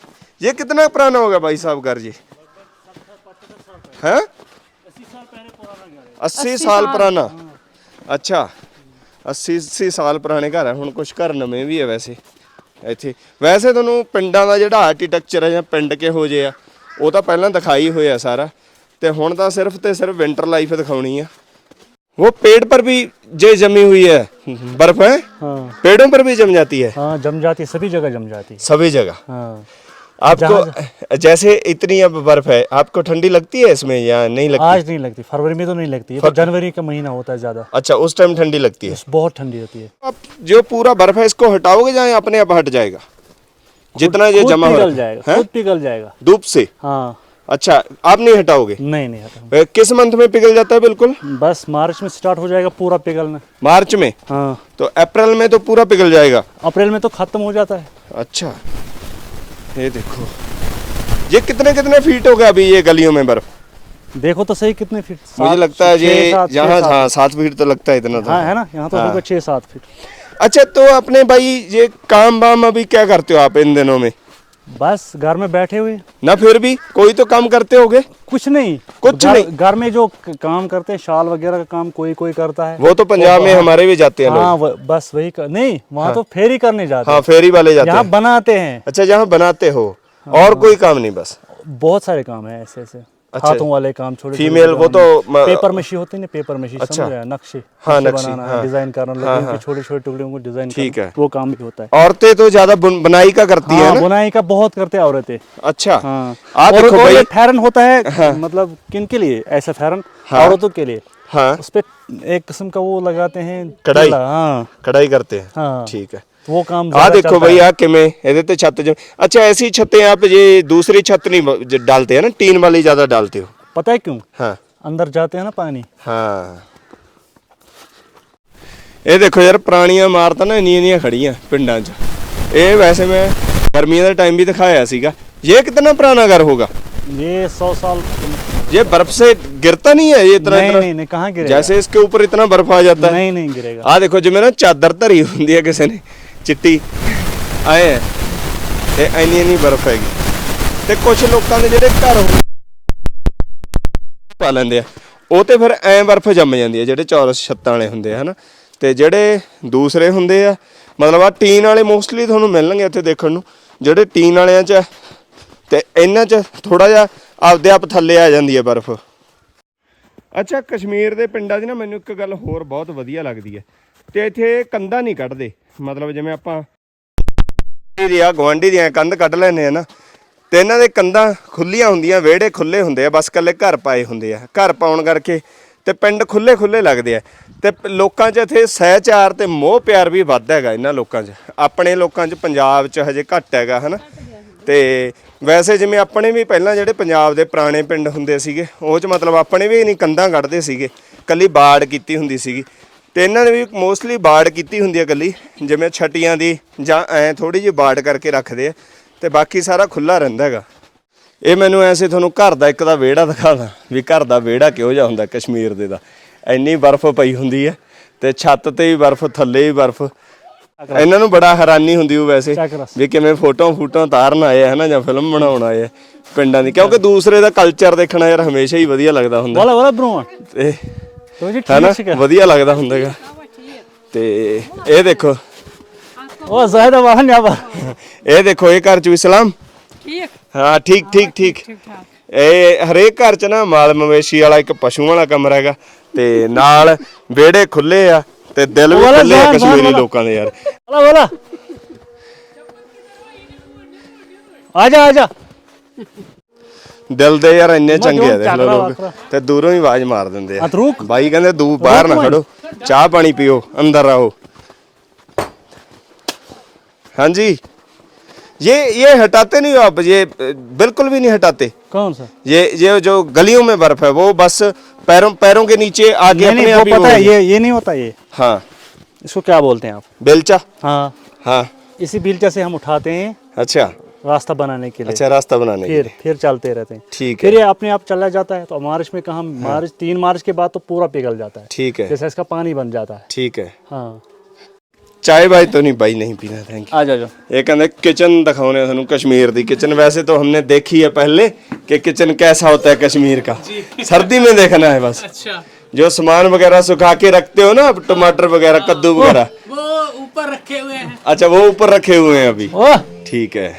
ਇਹ ਕਿੰਨਾ ਪੁਰਾਣਾ ਹੋ ਗਿਆ ਬਾਈ ਸਾਹਿਬ ਘਰ ਜੀ ਹੈ 80 ਸਾਲ ਪੁਰਾਣਾ ਅੱਛਾ 80 80 ਸਾਲ ਪੁਰਾਣੇ ਘਰ ਹੈ ਹੁਣ ਕੁਝ ਘਰ ਨਵੇਂ ਵੀ ਹੈ ਵੈਸੇ ਇੱਥੇ ਵੈਸੇ ਤੁਹਾਨੂੰ ਪਿੰਡਾਂ ਦਾ ਜਿਹੜਾ ਆਰਕੀਟੈਕਚਰ ਹੈ ਜਾਂ ਪਿੰਡ ਕਿਹੋ ਜਿਹੇ ਆ ਉਹ ਤਾਂ ਪਹਿਲਾਂ ਦਿਖਾਈ ਹੋਇਆ ਸਾਰਾ ਤੇ ਹੁਣ ਤਾਂ ਸਿਰਫ ਤੇ ਸਿਰਫ ਵਿੰਟਰ ਲਾਈਫ ਦਿਖਾਉਣੀ ਆ वो पेड़ पर भी जे जमी हुई है बर्फ है हाँ पेड़ों पर भी जम जाती है हाँ जम जाती है सभी जगह जम जाती है सभी जगह हाँ आपको जैसे इतनी अब बर्फ़ है आपको ठंडी लगती है इसमें या नहीं लगती? आज नहीं लगती फरवरी में तो नहीं लगती तो जनवरी का महीना होता है ज़्यादा। अच्छा उस टाइम ठंडी लगती है। बहुत ठंडी होती है। आप जो पूरा बर्फ़ है इसको हटाओगे या अपने आप हट जाएगा? जितना ये जमा हो पिघल जाएगा खुद पिघल जाएगा। धूप से? हाँ। अच्छा आप नहीं हटाओगे? नहीं नहीं हटा ए, किस मंथ में पिघल जाता है बिल्कुल? बस मार्च में स्टार्ट हो जाएगा पूरा पिघलना। मार्च में? हाँ। तो अप्रैल में तो पूरा पिघल जाएगा। अप्रैल में तो खत्म हो जाता है। अच्छा। ये देखो। ये कितने कितने फीट हो गए अभी ये गलियों में बर्फ़? देखो तो सही कितने फीट मुझे लगता है ये यहाँ। हाँ सात फीट तो लगता है इतना तो। हाँ है ना? यहाँ तो हाँ। छः सात फीट अच्छा तो अपने भाई ये काम वाम अभी क्या करते हो आप इन दिनों में? बस घर में बैठे हुए। ना फिर भी? कोई तो काम करते होगे। कुछ नहीं। कुछ गर, नहीं। घर में जो काम करते हैं शाल वगैरह का काम कोई कोई करता है। वो तो पंजाब में हमारे भी जाते हैं हाँ लोग बस वही कर, नहीं वहाँ हाँ, तो फेरी करने जाते हाँ हैं। फेरी वाले जाते यहाँ हैं। बनाते हैं। अच्छा जहाँ बनाते हो। और कोई काम नहीं बस। बहुत सारे काम है ऐसे ऐसे। अच्छा। हाथों वाले काम छोटे फीमेल वो तो पेपर मशीन होती है ना पेपर मशीन अच्छा। नक्शे। हाँ, नक्शे हाँ। डिज़ाइन करना हाँ, हाँ। छोटे छोटे टुकड़ों को डिज़ाइन ठीक है। वो काम भी होता है। औरतें तो ज़्यादा बुनाई का करती है हाँ, बुनाई का बहुत करते हैं औरतें। अच्छा। हाँ। और, और ये फैरन होता है मतलब किन के लिए? ऐसा फैरन? हाँ। औरतों के लिए। हाँ। उस पे एक किस्म का वो लगाते हैं कढ़ाई? हाँ। कढ़ाई करते हैं। हाँ। ठीक है। वो काम ਆ ज्यादा ਦੇਖੋ चलता भाई है। आ किमें ਇਹਦੇ ਤੇ ਛੱਤ ਜ अच्छा ऐसी छतें आप ये दूसरी छत नहीं ब- ज- डालते हैं ना टीन वाली ज्यादा डालते हो पता है क्यों हाँ अंदर जाते हैं ना पानी ਹਾਂ ਇਹ ਦੇਖੋ ਯਾਰ ਪੁਰਾਣੀਆਂ ਇਮਾਰਤਾਂ ਨਾ ਇੰਨੀਆਂ ਇੰਨੀਆਂ ਖੜੀਆਂ ਪਿੰਡਾਂ 'ਚ ਇਹ ਵੈਸੇ ਮੈਂ ਗਰਮੀਆਂ ਦਾ ਟਾਈਮ ਵੀ ਦਿਖਾਇਆ ਸੀਗਾ ये कितना पुराना घर होगा ये सौ साल ये बर्फ से गिरता नहीं है ये इतना नहीं इतना नहीं नहीं कहाँ गिरेगा जैसे इसके ऊपर इतना बर्फ आ जाता है नहीं नहीं गिरेगा ਆ ਦੇਖੋ ਜਿਵੇਂ ਨਾ ਚਾਦਰ ਧਰੀ ਹੁੰਦੀ ਹੈ ਕਿਸੇ ਨੇ ਚਿੱਟੀ। ਆਏ ਹੈ ਤੇ ਐਨੀ ਐਨੀ ਬਰਫ਼ ਹੈਗੀ। ਤੇ ਕੁਝ ਲੋਕਾਂ ਦੇ ਜਿਹੜੇ ਘਰ ਹੁੰਦੇ ਪਾ ਲੈਂਦੇ ਆ। ਉਹ ਤੇ ਫਿਰ ਐ ਬਰਫ਼ ਜੰਮ ਜਾਂਦੀ ਹੈ ਜਿਹੜੇ ਚੌਰਸ ਛੱਤਾਂ ਵਾਲੇ ਹੁੰਦੇ ਆ, ਹਨਾ। ਤੇ ਜਿਹੜੇ ਦੂਸਰੇ ਹੁੰਦੇ ਆ, ਮਤਲਬ ਆ ਟੀਨ ਵਾਲੇ ਮੋਸਟਲੀ ਤੁਹਾਨੂੰ ਮਿਲਣਗੇ ਇੱਥੇ ਦੇਖਣ ਨੂੰ। ਜਿਹੜੇ ਟੀਨ ਵਾਲਿਆਂ 'ਚ ਤੇ ਇਹਨਾਂ 'ਚ ਥੋੜਾ ਜਿਹਾ ਆਪਦੇ ਆਪ ਥੱਲੇ ਆ ਜਾਂਦੀ ਹੈ ਬਰਫ਼। ਅੱਛਾ, ਕਸ਼ਮੀਰ ਦੇ ਪਿੰਡਾਂ 'ਚ ਨਾ ਮੈਨੂੰ ਇੱਕ ਗੱਲ ਹੋਰ ਬਹੁਤ ਵਧੀਆ ਲੱਗਦੀ ਹੈ ਤੇ ਇੱਥੇ ਕੰਧਾਂ ਨਹੀਂ ਕੱਢਦੇ। ਮਤਲਬ ਜਿਵੇਂ ਆਪਾਂ ਦੀ ਆ ਗਵਾਂਢੀ ਦੀਆਂ ਕੰਧ ਕੱਢ ਲੈਨੇ ਆ ਨਾ, ਤੇ ਇਹਨਾਂ ਦੇ ਕੰਧਾਂ ਖੁੱਲੀਆਂ ਹੁੰਦੀਆਂ, ਵਿਹੜੇ ਖੁੱਲੇ ਹੁੰਦੇ ਆ, ਬਸ ਕੱਲੇ ਘਰ ਪਾਏ ਹੁੰਦੇ ਆ। ਘਰ ਪਾਉਣ ਕਰਕੇ ਤੇ ਪਿੰਡ ਖੁੱਲੇ ਖੁੱਲੇ ਲੱਗਦੇ ਆ। ਤੇ ਪ- ਲੋਕਾਂ 'ਚ ਇੱਥੇ ਸਹਿਚਾਰ ਤੇ ਮੋਹ ਪਿਆਰ ਵੀ ਵੱਧ ਹੈਗਾ ਇਹਨਾਂ ਲੋਕਾਂ 'ਚ। ਆਪਣੇ ਲੋਕਾਂ 'ਚ ਪੰਜਾਬ 'ਚ ਹਜੇ ਘੱਟ ਹੈਗਾ, ਹਨਾ? ਤੇ ਵੈਸੇ ਜਿਵੇਂ ਆਪਣੇ ਵੀ ਪਹਿਲਾਂ ਜਿਹੜੇ ਪੰਜਾਬ ਦੇ ਪੁਰਾਣੇ ਪਿੰਡ ਹੁੰਦੇ ਸੀਗੇ, ਉਹ 'ਚ ਮਤਲਬ ਆਪਣੇ ਵੀ ਨਹੀਂ ਕੰਧਾਂ ਕੱਢਦੇ ਸੀਗੇ। ਕੱਲੀ ਬਾੜ ਕੀਤੀ ਹੁੰਦੀ ਸੀਗੀ। ਤੇ ਇਹਨਾਂ ਨੇ ਵੀ ਮੋਸਟਲੀ ਬਾੜ ਕੀਤੀ ਹੁੰਦੀ ਹੈ ਗੱਲੀ ਜਿਵੇਂ ਛਟੀਆਂ ਦੀ ਜਾਂ ਐ ਥੋੜੀ ਜਿਹੀ ਬਾੜ ਕਰਕੇ ਰੱਖਦੇ ਆ ਤੇ ਬਾਕੀ ਸਾਰਾ ਖੁੱਲਾ ਰਹਿੰਦਾ ਹੈਗਾ। ਇਹ ਮੈਨੂੰ ਐਸੇ ਤੁਹਾਨੂੰ ਘਰ ਦਾ ਇੱਕ ਦਾ ਵਿਹੜਾ ਦਿਖਾਦਾ ਵੀ ਘਰ ਦਾ ਵਿਹੜਾ ਕਿਹੋ ਜਿਹਾ ਹੁੰਦਾ ਕਸ਼ਮੀਰ ਦੇ ਦਾ। ਇੰਨੀ ਬਰਫ਼ ਪਈ ਹੁੰਦੀ ਹੈ ਤੇ ਛੱਤ ਤੇ ਵੀ ਬਰਫ਼ ਥੱਲੇ ਵੀ ਬਰਫ਼। ਇਹਨਾਂ ਨੂੰ ਬੜਾ ਹੈਰਾਨੀ ਹੁੰਦੀ ਉਹ ਵੈਸੇ ਵੀ ਕਿਵੇਂ ਫੋਟੋਆਂ ਫੋਟੋ ਤਾਰਨ ਆਏ ਹੈ ਨਾ ਜਾਂ ਫਿਲਮ ਬਣਾਉਣ ਆਏ ਪਿੰਡਾਂ ਦੀ। ਕਿਉਂਕਿ ਦੂਸਰੇ ਦਾ ਕਲਚਰ ਦੇਖਣਾ ਯਾਰ ਹਮੇਸ਼ਾ ਹੀ ਵਧੀਆ ਲੱਗਦਾ ਹੁੰਦਾ। ਬੋਲਾ ਬੋਲਾ ਬਰੋਂ ਵਧੀਆ ਲੱਗਦਾ ਹੁੰਦਾਗਾ। ਤੇ ਇਹ ਦੇਖੋ। ਉਹ ਜ਼ਾਹਿਰ ਵਾਹਨ ਆ ਇਹ ਦੇਖੋ ਇਹ ਘਰ ਚ ਵੀ ਸਲਾਮ। ਠੀਕ। ਹਾਂ ਠੀਕ ਠੀਕ ਠੀਕ। ਇਹ ਹਰੇਕ ਘਰ ਚ ਨਾ ਮਾਲ ਮਵੇਸ਼ੀ ਵਾਲਾ ਇੱਕ ਪਸ਼ੂ ਵਾਲਾ ਕਮਰਾ ਹੈਗਾ। ਤੇ ਨਾਲ ਵਿਹੜੇ ਖੁੱਲੇ ਆ ਤੇ ਦਿਲ ਵੀ ਖੁੱਲੇ ਆ ਕਸ਼ਮੀਰੀ ਲੋਕਾਂ ਦੇ ਯਾਰ। ਬੋਲਾ ਬੋਲਾ ਆ ਜਾ ਆ ਜਾ। ਦਿਲ ਦੇ ਯਾਰ ਇੰਨੇ ਚੰਗੇ ਆ ਜੋ ਦੇਖ ਲਓ ਚੱਕਰਾ ਲੋਕ ਵਾਕਰਾ। ਤੇ ਦੂਰੋਂ ਹੀ ਆਵਾਜ਼ ਮਾਰ ਦਿੰਦੇ ਆ ਹੱਥ ਰੁਕ। ਬਾਈ ਕਹਿੰਦੇ ਦੂ ਬਾਹਰ ਨਾ ਰੁਕ ਖੜੋ ਚਾਹ ਪਾਣੀ ਪੀਓ ਅੰਦਰ ਆਓ ਹਾਂਜੀ ये ये हटाते नहीं हो आप ये अ, बिल्कुल भी नहीं हटाते कौन सा ये ये जो गलियों में बर्फ है वो बस पैरों पैरों के नीचे आगे नहीं अपने नहीं आप वो ही पता है होगी। ये ये नहीं होता ये हाँ इसको क्या बोलते हैं आप बेलचा हाँ हाँ इसी बिल्चा से हम उठाते हैं अच्छा रास्ता बनाने के लिए। अच्छा रास्ता बनाने फिर फिर चलते रहते हैं। ठीक है। फिर ये अपने आप चला जाता है तो मार्च में कहा हाँ। मार्च तीन मार्च के बाद तो पूरा पिघल जाता है। ठीक है। जैसे इसका पानी बन जाता है। ठीक है। हाँ। बाय तो नहीं बाई नहीं ਨਹੀਂ ਪੀਣਾ ਥੈਂਕ ਯੂ ਆ ਜਾ ਜਾ किचन ਕਹਿੰਦੇ ਕਿਚਨ ਦਿਖਾਉਣੇ ਤੁਹਾਨੂੰ ਕਸ਼ਮੀਰ ਦੀ ਕਿਚਨ हमने देखी है पहले कि किचन कैसा होता है कश्मीर का। सर्दी में देखना है बस। अच्छा। जो सामान वगैरह सुखा के रखते हो ना टमाटर वगैरह हाँ। कद्दू वगैरह। वो ऊपर रखे हुए हैं। अच्छा वो ऊपर रखे हुए हैं अभी। ठीक है।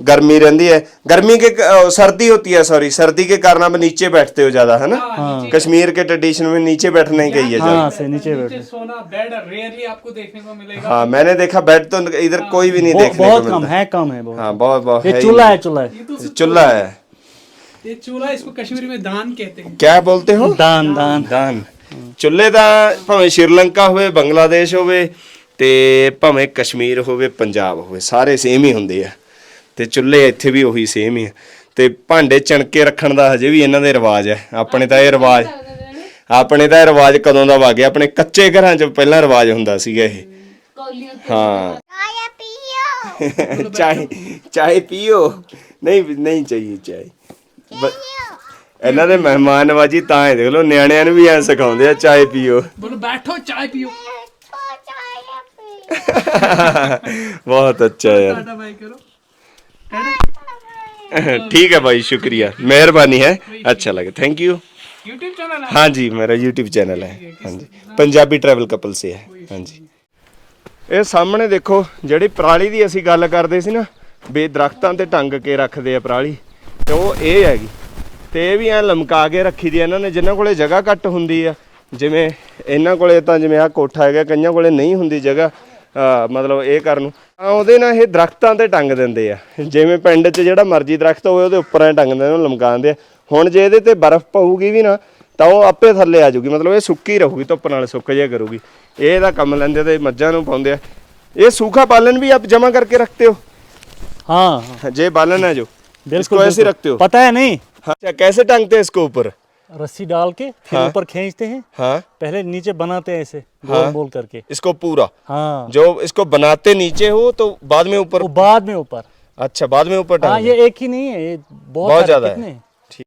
गर्मी रहती है गर्मी के अ, सर्दी होती है सॉरी सर्दी के कारण आप नीचे बैठते हो ज्यादा है ना कश्मीर के ट्रेडिशन में नीचे बैठना ही कही है ज्यादा हाँ से नीचे बैठे नीचे सोना बेड रेयरली आपको देखने को मिलेगा हाँ मैंने देखा बेड तो इधर कोई भी नहीं बहुत देखने को बहुत कम मिलता है कम है बहुत हाँ बहुत बहुत ये है ही चूल्हा नहीं। है चूल्हा है ये तो चूल्हा है ये चूल्हा इसको कश्मीरी में दान कहते हैं क्या बोलते हो दान दान ਦਾਨ ਚੁੱਲ੍ਹੇ ਦਾ ਭਾਵੇਂ ਸ਼੍ਰੀਲੰਕਾ ਹੋਵੇ ਬੰਗਲਾਦੇਸ਼ ਹੋਵੇ ਤੇ ਭਾਵੇਂ ਕਸ਼ਮੀਰ ਹੋਵੇ ਪੰਜਾਬ ਹੋਵੇ ਸਾਰੇ ਸੇਮ ਹੀ ਹੁੰਦੇ ਆ ਤੇ ਚੁੱਲ੍ਹੇ ਇੱਥੇ ਵੀ ਉਹੀ ਸੇਮ ਹੀ ਆ। ਤੇ ਭਾਂਡੇ ਚਣਕੇ ਰੱਖਣ ਦਾ ਹਜੇ ਵੀ ਇਹਨਾਂ ਦੇ ਰਿਵਾਜ ਹੈ। ਆਪਣੇ ਤਾਂ ਇਹ ਰਿਵਾਜ ਆਪਣੇ ਤਾਂ ਇਹ ਰਿਵਾਜ ਕਦੋਂ ਦਾ ਵਾਗਿਆ? ਆਪਣੇ ਕੱਚੇ ਘਰਾਂ 'ਚ ਪਹਿਲਾਂ ਰਿਵਾਜ ਹੁੰਦਾ ਸੀਗਾ ਇਹ। ਹਾਂ। ਚਾਹੇ ਚਾਹੇ ਪੀਓ। ਨਹੀਂ ਨਹੀਂ ਚਾਹੀਏ ਚਾਹੇ। ਇਹਨਾਂ ਦੇ ਮਹਿਮਾਨ ਨਵਾਜੀ ਤਾਂ ਹੈ ਦੇਖ ਲਓ ਨਿਆਣਿਆਂ ਨੂੰ ਵੀ ਐ ਸਿਖਾਉਂਦੇ ਆ ਚਾਹੇ ਪੀਓ। ਬੋਲੋ ਬੈਠੋ ਚਾਹੇ ਪੀਓ। ਬਹੁਤ ਅੱਛਾ ਯਾਰ। ठीक है भाई शुक्रिया मेहरबानी है अच्छा लगा थैंक यू यूट्यूब चैनल है हाँ जी मेरा यूट्यूब चैनल है हाँ जी ਪੰਜਾਬੀ ਟਰੈਵਲ ਕਪਲ ਸੇ ਹੈ ਹਾਂਜੀ ਇਹ ਸਾਹਮਣੇ ਦੇਖੋ ਜਿਹੜੀ ਪਰਾਲੀ ਦੀ ਅਸੀਂ ਗੱਲ ਕਰਦੇ ਸੀ ਨਾ ਵੀ ਦਰਖਤਾਂ ਤੇ ਟੰਗ ਕੇ ਰੱਖਦੇ ਆ ਪਰਾਲੀ ਤੇ ਉਹ ਇਹ ਹੈਗੀ ਤੇ ਇਹ ਵੀ ਐ ਲਮਕਾ ਕੇ ਰੱਖੀ ਦੀ ਆ ਇਹਨਾਂ ਨੇ ਜਿਨ੍ਹਾਂ ਕੋਲੇ ਜਗ੍ਹਾ ਘੱਟ ਹੁੰਦੀ ਆ ਜਿਵੇਂ ਇਹਨਾਂ ਕੋਲੇ ਤਾਂ ਜਿਵੇਂ ਆ ਕੋਠਾ ਹੈਗਾ ਕਈਆਂ ਕੋਲੇ ਨਹੀਂ ਹੁੰਦੀ ਜਗ੍ਹਾ ਅਹ ਮਤਲਬ ਇਹ ਕਰਨ ਨੂੰ ਤਾਂ ਉਹਦੇ ਨਾਲ ਇਹ ਦਰਖਤਾਂ ਤੇ ਟੰਗ ਦਿੰਦੇ ਆ ਜਿਵੇਂ ਪਿੰਡ 'ਚ ਜਿਹੜਾ ਮਰਜ਼ੀ ਦਰਖਤ ਹੋਵੇ ਉਹਦੇ ਉੱਪਰ ਐ ਟੰਗ ਦਿੰਦੇ ਉਹਨੂੰ ਲਮਕਾਉਂਦੇ ਆ ਹੁਣ ਜੇ ਇਹਦੇ ਤੇ ਬਰਫ਼ ਪਊਗੀ ਵੀ ਨਾ ਤਾਂ ਉਹ ਆਪੇ ਥੱਲੇ ਆ ਜਾਊਗੀ ਮਤਲਬ ਇਹ ਸੁੱਕੀ ਰਹੂਗੀ ਧੁੱਪ ਨਾਲ ਸੁੱਕ ਜਿਆ ਕਰੂਗੀ ਇਹ ਦਾ ਕੰਮ ਲੈਂਦੇ ਤੇ ਮੱਝਾਂ ਨੂੰ ਪਾਉਂਦੇ ਆ ਇਹ सूखा पालन भी आप जमा करके रखते हो हाँ हाँ जे बालन है जो इसको बिल्कुल ऐसे बिल्कुल। रखते हो पता है नहीं अच्छा कैसे टांगते हैं इसको ऊपर रस्सी डाल के फिर हाँ। ऊपर खींचते हैं हाँ पहले नीचे बनाते हैं ऐसे हाँ। गोल गोल करके इसको पूरा हाँ जो इसको बनाते नीचे हो तो बाद में ऊपर वो बाद में ऊपर अच्छा बाद में ऊपर हाँ टांग ये एक ही नहीं है ये बहुत ਬਹੁਤ सारे ਜ਼ਿਆਦਾ कितने ਹੈ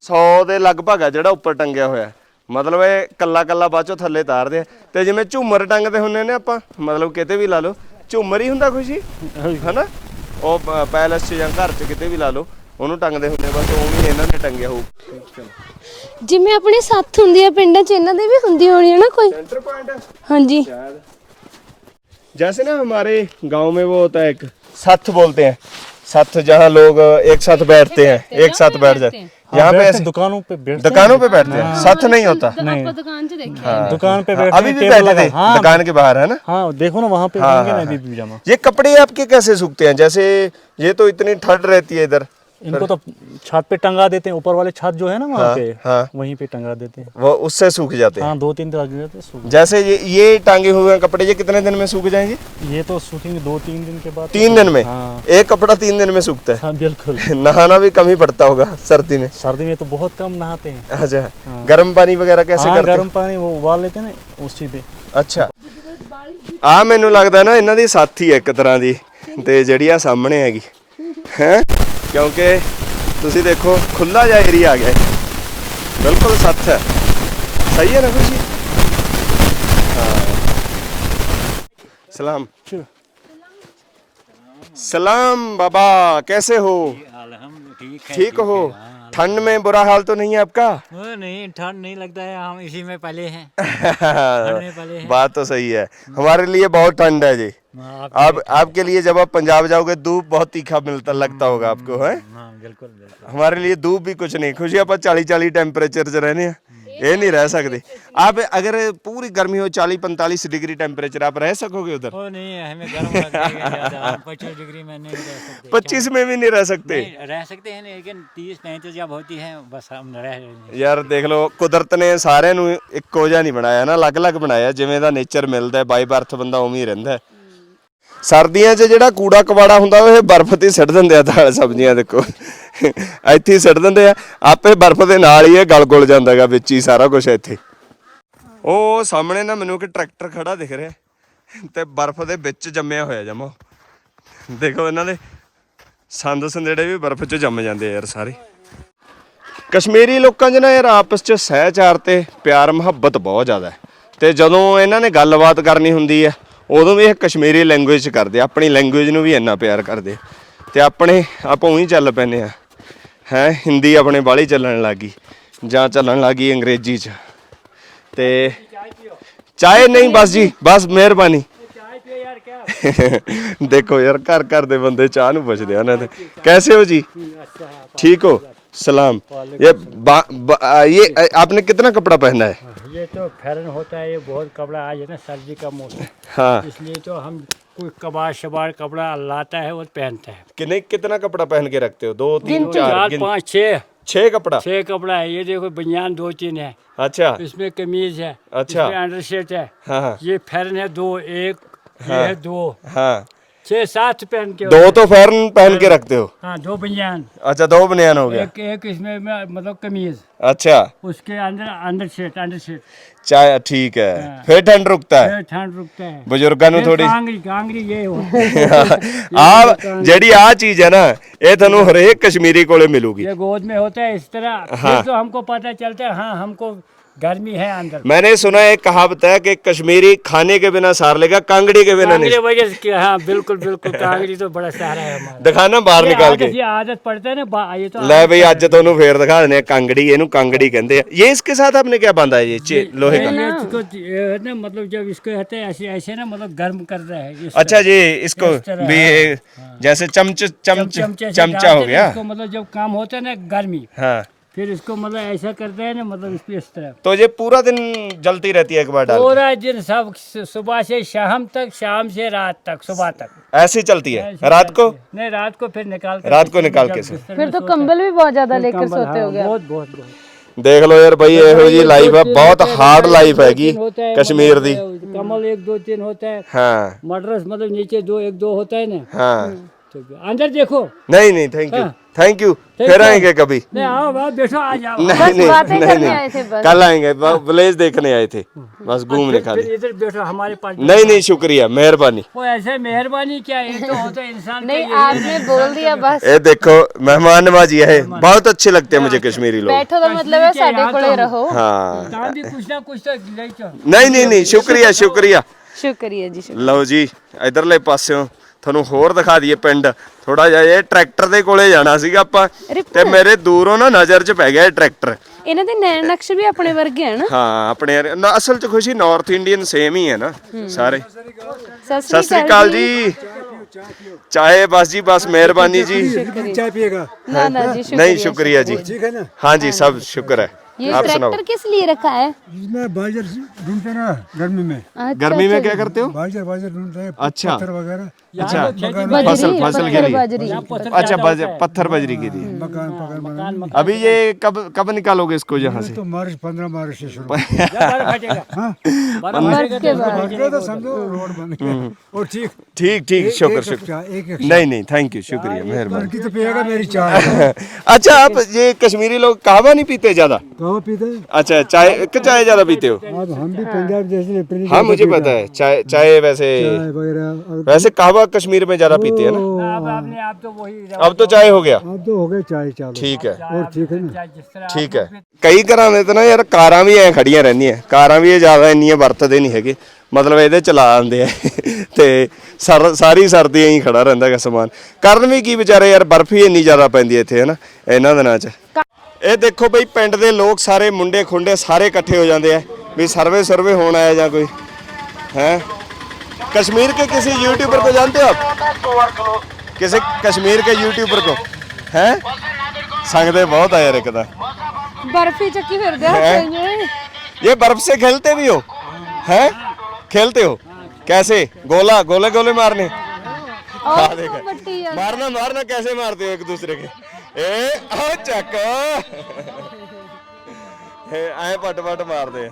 100 ਦੇ ਲਗਭਗ ਆ ਜਿਹੜਾ ਉੱਪਰ ਟੰਗਿਆ ਹੋਇਆ ਮਤਲਬ ਇਹ ਕੱਲਾ ਕੱਲਾ ਬਾਅਦ ਚੋਂ ਥੱਲੇ ਤਾਰਦੇ ਆ ਤੇ ਜਿਵੇਂ ਝੂਮਰ ਟੰਗਦੇ ਹੁੰਨੇ ਨੇ ਆਪਾਂ ਮਤਲਬ ਕਿਤੇ ਵੀ ਲਾ ਲਓ ਝੂਮਰ ਹੀ ਹੁੰਦਾ ਖੁਸ਼ੀ ਹਨਾ ਉਹ ਪ- ਪੈਲਸ 'ਚ ਜਾਂ ਘਰ 'ਚ ਕਿਤੇ ਵੀ ਲਾ ਲਓ ਉਹਨੂੰ ਟੰਗਦੇ ਹੁੰਦੇ ਬਸ ਉਹ ਵੀ ਇਹਨਾਂ ਨੇ ਟੰਗਿਆ ਹੋਊ ਜਿਵੇਂ ਆਪਣੇ ਸੱਥ ਹੁੰਦੀ ਆ ਪਿੰਡਾਂ 'ਚ ਇਹਨਾਂ ਦੇ ਵੀ ਹੁੰਦੀ ਹੋਣੀ ਹੈ ਨਾ ਕੋਈ सेंटर पॉइंट है ਹਾਂਜੀ जैसे ना हमारे गांव में वो होता है एक सथ बोलते हैं सथ जहाँ लोग एक साथ बैठते हैं एक साथ बैठ जाते हैं यहाँ पे बैठते ऐसे हैं, दुकानों पे बैठते दुकानों पे बैठते हैं सथ नहीं होता ਆਪਾਂ ਦੁਕਾਨ 'ਚ ਦੇਖਿਆ हैं दुकान पे हाँ, बैठते अभी हैं, भी टेबल बैठे लगा थे हाँ दुकान के बाहर है ना हाँ देखो ना वहाँ पे हाँ, होंगे हाँ, ना हाँ। अभी पिजामा ये कपड़े आपके कैसे सूखते हैं जैसे ये तो इतनी ठंड रहती है इधर इनको तो छत पे टंगा देते हैं ऊपर वाले छत जो है ना वहाँ हाँ, पे हाँ। वहीं पे टंगा देते हैं वो उससे सूख जाते हैं हाँ दो तीन लग जाते हैं सूख जैसे ये ये टांगे हुए हैं कपड़े ये कितने दिन में सूख जाएंगे ये तो सूखेंगे दो तीन दिन के बाद तीन दिन में हाँ एक कपड़ा तीन दिन में सूखता हाँ बिल्कुल है नहाना भी कम ही पड़ता होगा सर्दी में सर्दी में तो बहुत कम नहाते हैं अच्छा गर्म पानी वगैरह कैसे हाँ करते हैं गर्म पानी वो उबाल लेते हैं ना उसी पे ਅੱਛਾ ਆ ਮੈਨੂੰ ਲੱਗਦਾ ਨਾ ਇਹਨਾਂ ਦੀ ਸਾਥੀ ਹੈ ਇੱਕ ਤਰ੍ਹਾਂ ਦੀ ਤੇ ਜਿਹੜੀ ਆ ਸਾਹਮਣੇ ਹੈਗੀ ਹੈ ਕਿਉਂਕਿ ਤੁਸੀਂ ਦੇਖੋ ਖੁੱਲਾ ਜਿਹਾ ਏਰੀਆ ਆ ਗਿਆ ਹੈ। ਬਿਲਕੁਲ ਸੱਤ ਹੈ ਸਹੀ ਹੈ ਨਾ ਖੁਸ਼ੀ ਹਾਂ ਸਲਾਮ Sure. सलाम बाबा कैसे हो ठीक है ठीक हो ठंड में बुरा हाल तो नहीं है आपका वो नहीं ठंड नहीं लगता है हम इसी में पले हैं में पले हैं। बात तो सही है हमारे लिए बहुत ठंड है जी हाँ, आप आपके लिए जब आप पंजाब जाओगे दूध बहुत तीखा मिलता लगता होगा आपको है हाँ बिल्कुल बिल्कुल हमारे लिए धूप भी कुछ नहीं खुशी ਆਪਾਂ 40 40 ਟੈਂਪਰੇਚਰ 'ਚ ਰਹਿੰਦੇ ਆ ਇਹ ਨਹੀਂ ਰਹਿ ਸਕਦੇ आप अगर पूरी गर्मी हो 40 45 डिग्री टेम्परेचर आप रह सकोगे उधर वो नहीं है हमें गर्म लगता है ज़्यादा हम पच्चीस डिग्री में नहीं रह सकते 25 में भी नहीं रह सकते नहीं, रह सकते हैं लेकिन तीस पैंतीस जब होती है बस हम रह रहे हैं ਯਾਰ ਦੇਖ ਲਓ ਕੁਦਰਤ ਨੇ ਸਾਰਿਆਂ ਨੂੰ ਇੱਕੋ ਜਿਹਾ ਨਹੀਂ ਬਣਾਇਆ ਨਾ ਅਲੱਗ-ਅਲੱਗ ਬਣਾਇਆ ਜਿਵੇਂ ਦਾ ਨੇਚਰ ਮਿਲਦਾ ਬਾਈ ਬਰਥ ਬੰਦਾ ਉਵੇਂ ਹੀ ਰਹਿੰਦਾ ਹੈ। ਸਰਦੀਆਂ 'ਚ ਜਿਹੜਾ ਕੂੜਾ ਕਵਾੜਾ ਹੁੰਦਾ, ਉਹ ਇਹ ਬਰਫ਼ ਤੇ ਹੀ ਸਿੱਟ ਦਿੰਦੇ ਆ ਦਾਲ ਸਬਜ਼ੀਆਂ, ਦੇਖੋ। ਇੱਥੇ ਹੀ ਸਿੱਟ ਦਿੰਦੇ ਆ। ਆਪੇ ਬਰਫ਼ ਦੇ ਨਾਲ ਹੀ ਇਹ ਗਲ ਗੁਲ ਜਾਂਦਾਗਾ ਵਿੱਚ ਹੀ ਸਾਰਾ ਕੁਝ ਇੱਥੇ। ਉਹ ਸਾਹਮਣੇ ਨਾ ਮੈਨੂੰ ਇੱਕ ਟਰੈਕਟਰ ਖੜਾ ਦਿਖ ਰਿਹਾ। ਤੇ ਬਰਫ਼ ਦੇ ਵਿੱਚ ਜੰਮਿਆ ਹੋਇਆ ਜਮਾ ਦੇਖੋ ਇਹਨਾਂ ਦੇ ਸੰਦ ਸੰਦੇੜੇ ਵੀ ਬਰਫ਼ 'ਚ ਜੰਮ ਜਾਂਦੇ ਆ ਯਾਰ ਸਾਰੇ। ਕਸ਼ਮੀਰੀ ਲੋਕਾਂ 'ਚ ਨਾ ਯਾਰ ਆਪਸ 'ਚ ਸਹਿਚਾਰ ਤੇ ਪਿਆਰ ਮੁਹੱਬਤ ਬਹੁਤ ਜ਼ਿਆਦਾ ਹੈ। ਤੇ ਜਦੋਂ ਇਹਨਾਂ ਨੇ ਗੱਲਬਾਤ ਕਰਨੀ ਹੁੰਦੀ ਹੈ ਉਦੋਂ ਵੀ ਇਹ ਕਸ਼ਮੀਰੀ ਲੈਂਗੁਏਜ ਚ ਕਰਦੇ ਆਪਣੀ ਲੈਂਗੁਏਜ ਨੂੰ ਵੀ ਇੰਨਾ ਪਿਆਰ ਕਰਦੇ ਤੇ ਆਪਣੇ, ਆਪਾਂ ਉਹੀ ਚੱਲ ਪੈਨੇ ਆ। ਹੈ, ਹਿੰਦੀ ਆਪਣੇ ਬਾਲੀ ਚੱਲਣ ਲੱਗੀ, ਜਾਂ ਚੱਲਣ ਲੱਗੀ ਅੰਗਰੇਜ਼ੀ ਚ। ਤੇ ਚਾਹੇ ਨਹੀਂ, ਬਸ ਜੀ, ਬਸ ਮਿਹਰਬਾਨੀ। ਦੇਖੋ ਯਾਰ, ਘਰ ਘਰ ਦੇ ਬੰਦੇ ਚਾਹ ਨੂੰ ਪੁੱਛਦੇ ਆ ਨਾ ਦੇ। ਕੈਸੇ ਹੋ ਜੀ? ਠੀਕ ਹੋ? सलाम। ये बा, बा, ये आपने कितना कपड़ा पहना है? ये तो फैरन होता है ये बहुत कपड़ा आज है ना सर्दी का मौसम। हाँ। इसलिए तो हम कोई कबाड़ शबाड़ कपड़ा लाता है और पहनता है। कि नहीं कितना कपड़ा पहन के रखते हो? दो तीन चार गिन- पाँच छः छह कपड़ा? छः कपड़ा है ये देखो बनियान दो तीन है। अच्छा। इसमें कमीज है अच्छा। इसमें अंडर शर्ट है। हाँ हाँ। ये फैरन है दो एक ये है दो। हाँ। छः सात पहन के दो तो फैरन पहन के रखते हो हाँ दो बनियान अच्छा दो बनियान हो गया एक एक इसमें में मतलब कमीज अच्छा उसके अंदर अंडर शर्ट अंडर शर्ट चाय ठीक है फिर ठंड रुकता है फिर ठंड रुकता है ਬਜ਼ੁਰਗਾਂ ਨੂੰ फिर ਥੋੜੀ कांगड़ी कांगड़ी ये हो ਆ ਜਿਹੜੀ ਆ ਚੀਜ਼ ਹੈ ਨਾ ਇਹ ਤੁਹਾਨੂੰ ਹਰੇਕ ਕਸ਼ਮੀਰੀ ਕੋਲੇ ਮਿਲੂਗੀ ये गोद में होता है इस तरह फिर तो हमको पता चलता है हाँ हमको गर्मी है अंदर मैंने सुना है एक कहावत है कि कश्मीरी खाने के बिना सार लेगा कांगड़ी के बिना कांगड़ी नहीं वजह से हाँ बिल्कुल बिल्कुल कांगड़ी तो बड़ा सहारा है हमारा ਦਿਖਾਣਾ ਬਾਹਰ ये ਨਿਕਾਲ आदत ਕੇ ये आदत पड़ता है ना बा- ये तो ਲੈ ਬਈ ਅੱਜ ਤੁਹਾਨੂੰ ਫੇਰ ਦਿਖਾ ਦਿੰਦੇ ਆ ਕਾਂਗੜੀ ਇਹਨੂੰ ਕਾਂਗੜੀ ਕਹਿੰਦੇ ਆ ਇਹ इसके साथ आपने क्या बांधा है ये चे लोहे का ये इसको ये है ना मतलब जब इसको कहते हैं ऐसे ऐसे ना मतलब गर्म कर रहा है इस अच्छा जी इसको इस तरह, भी ये जैसे चमच तरह। चमच चमचे से चमचा डालते हो हैं, गया इसको मतलब जब काम होता है ना गर्मी हाँ फिर इसको मतलब ऐसा करते हैं ना मतलब इस इस तरह। तो ये पूरा दिन जलती रहती है एक बार डाल पूरा दिन सब सुबह से शाम तक शाम से रात तक सुबह तक। ऐसी चलती है? रात को? नहीं रात को फिर निकाल रात को निकाल के फिर तो कंबल भी बहुत ज़्यादा लेकर सोते हाँ, हो गए बहुत बहुत देख लो यार भाई तो यह लाइफ है बहुत हार्ड लाइफ है कश्मीर दी। कमल एक दो तीन होता है। हाँ। मटरस मतलब नीचे दो एक दो होता है ना। हाँ। तो अंदर देखो। नहीं नहीं थैंक यू थैंक यू फिर आएँगे कभी। नहीं नहीं नहीं कल आएँगे विलेज देखने आए थे। हम्म। बस घूमने अच्छा, फिर इधर बैठो हमारे पास नहीं नहीं शुक्रिया मेहरबानी। वो ऐसे मेहरबानी क्या है तो तो इंसान तो नहीं आपने बोल दिया तो बस। ये देखो मेहमान नवाजी है बहुत अच्छे लगते हैं मुझे हाँ, कश्मीरी लोग। बैठो तो मतलब है कोले रहो। हाँ। कुछ ना कुछ तो ले नहीं नहीं नहीं शुक्रिया शुक्रिया। शुक्रिया जी लो जी इधरले पास्यों ਤੁਹਾਨੂੰ ਹੋਰ ਦਿਖਾ ਦਈਏ ਪਿੰਡ। ਥੋੜਾ ਜਿਹਾ ਇਹ ਟਰੈਕਟਰ ਦੇ ਕੋਲੇ ਜਾਣਾ ਸੀਗਾ ਆਪਾਂ ਤੇ ਮੇਰੇ ਦੂਰੋਂ ਨਾ ਨਜ਼ਰ 'ਚ ਪੈ ਗਿਆ ਇਹ ਟਰੈਕਟਰ। ਇਹਨਾਂ ਦੇ ਨੈਣ ਵੀ ਆਪਣੇ ਵਰਗੇ ਹਨ ਹਾਂ ਆਪਣੇ ਅਸਲ 'ਚ ਖੁਸ਼ੀ ਨਾਰਥ ਇੰਡੀਅਨ ਸੇਮ ਹੀ ਹੈ ਨਾ ਸਾਰੇ। ਸਤਿ ਸ੍ਰੀ ਅਕਾਲ ਜੀ। ਚਾਹੇ ਬਸ ਜੀ ਬਸ ਮਿਹਰਬਾਨੀ ਜੀ। ਚਾਹ ਪੀਏਗਾ। ਨਹੀਂ ਸ਼ੁਕਰੀਆ। ਜੀ। ਠੀਕ ਹਾਂ ਜੀ ਸਭ ਸ਼ੁਕਰ ਹੈ। ये आप ट्रैक्टर किस लिए रखा है? इसमें बाजर ढूंढते ना गर्मी में। अच्छा, गर्मी में अच्छा, क्या करते हो? बाजर बाजर ढूंढते हैं अच्छा। पत्थर वगैरह। अच्छा। फ़सल फ़सल के लिए। अच्छा पत्थर बजरी के लिए। मकान बनाने अभी ये कब कब निकालोगे इसको यहाँ से? तो मार्च पंद्रह मार्च से शुरू। फटेगा। हाँ। बर्फ़ के बाद। फटके तो समझो रोड बन गया। और ठीक। ठीक ठीक शुक्र शुक्र। नहीं नहीं थैंक यू शुक्रिया मेहरबानी। तो पिएगा मेरी चाय। अच्छा आप ये कश्मीरी लोग कहवा नहीं पीते ज़्यादा? कहो पीते हैं? अच्छा चाय कि चाय ज्यादा पीते हो अब हम भी पंजाब जैसे अपनी हाँ मुझे पता है चाय चाय वैसे चाय वगैरह अब वैसे कहवा कश्मीर में ज्यादा पीते हैं ना अब आपने आप तो वही अब तो चाय हो गया अब तो हो गए चाय चालू ठीक है और ठीक है ना चाहे जिस तरह ਠੀਕ ਹੈ ਕਈ ਘਰਾਂ ਦੇ ਤਾਂ ਨਾ ਯਾਰ ਕਾਰਾਂ ਵੀ ਐ ਖੜੀਆਂ ਰਹਿੰਦੀਆਂ ਕਾਰਾਂ ਵੀ ਇਹ ਜ਼ਿਆਦਾ ਇੰਨੀਆਂ ਵਰਤਦੇ ਨਹੀਂ ਹੈਗੇ ਮਤਲਬ ਇਹਦੇ ਚਲਾ ਆਉਂਦੇ ਆ ਤੇ ਸਰ- ਸਾਰੀ ਸਰਦੀ ਐਂ ਹੀ ਖੜਾ ਰਹਿੰਦਾ ਹੈਗਾ ਸਮਾਨ ਕਰਨ ਵੀ ਕੀ ਵਿਚਾਰੇ ਯਾਰ ਬਰਫ਼ ਹੀ ਇੰਨੀ ਜ਼ਿਆਦਾ ਪੈਂਦੀ ਹੈ ਇੱਥੇ ਹਨਾ ਇਹਨਾਂ ਦਿਨਾਂ 'ਚ ਇਹ ਦੇਖੋ ਬਈ ਪਿੰਡ ਦੇ ਲੋਕ ਸਾਰੇ ਮੁੰਡੇ ਖੁੰਡੇ ਸਾਰੇ ਇਕੱਠੇ ਹੋ ਜਾਂਦੇ ਆ ਵੀ ਸਰਵੇ ਸਰਵੇ ਹੋਣ ਆਇਆ ਜਾਂ ਕੋਈ ਹੈ कश्मीर के किसी यूट्यूबर को जानते हो आप किसी कश्मीर के यूट्यूबर को हैं संगते बहुत है यार एक तो ਬਰਫੀ ਚੱਕੀ ਫਿਰਦੇ ਆ ਹੈਂ? ਸਈਏ ये बर्फ से खेलते भी हो हैं खेलते हो कैसे गोला गोले गोले मारने हाँ, देखा। ਬੱਟੀ ਆ मारना मारना कैसे मारते हो एक दूसरे के ਏ ਆ ਚੱਕ। ਏ ਐ ਪਟ ਪਟ ਮਾਰਦੇ ਆ।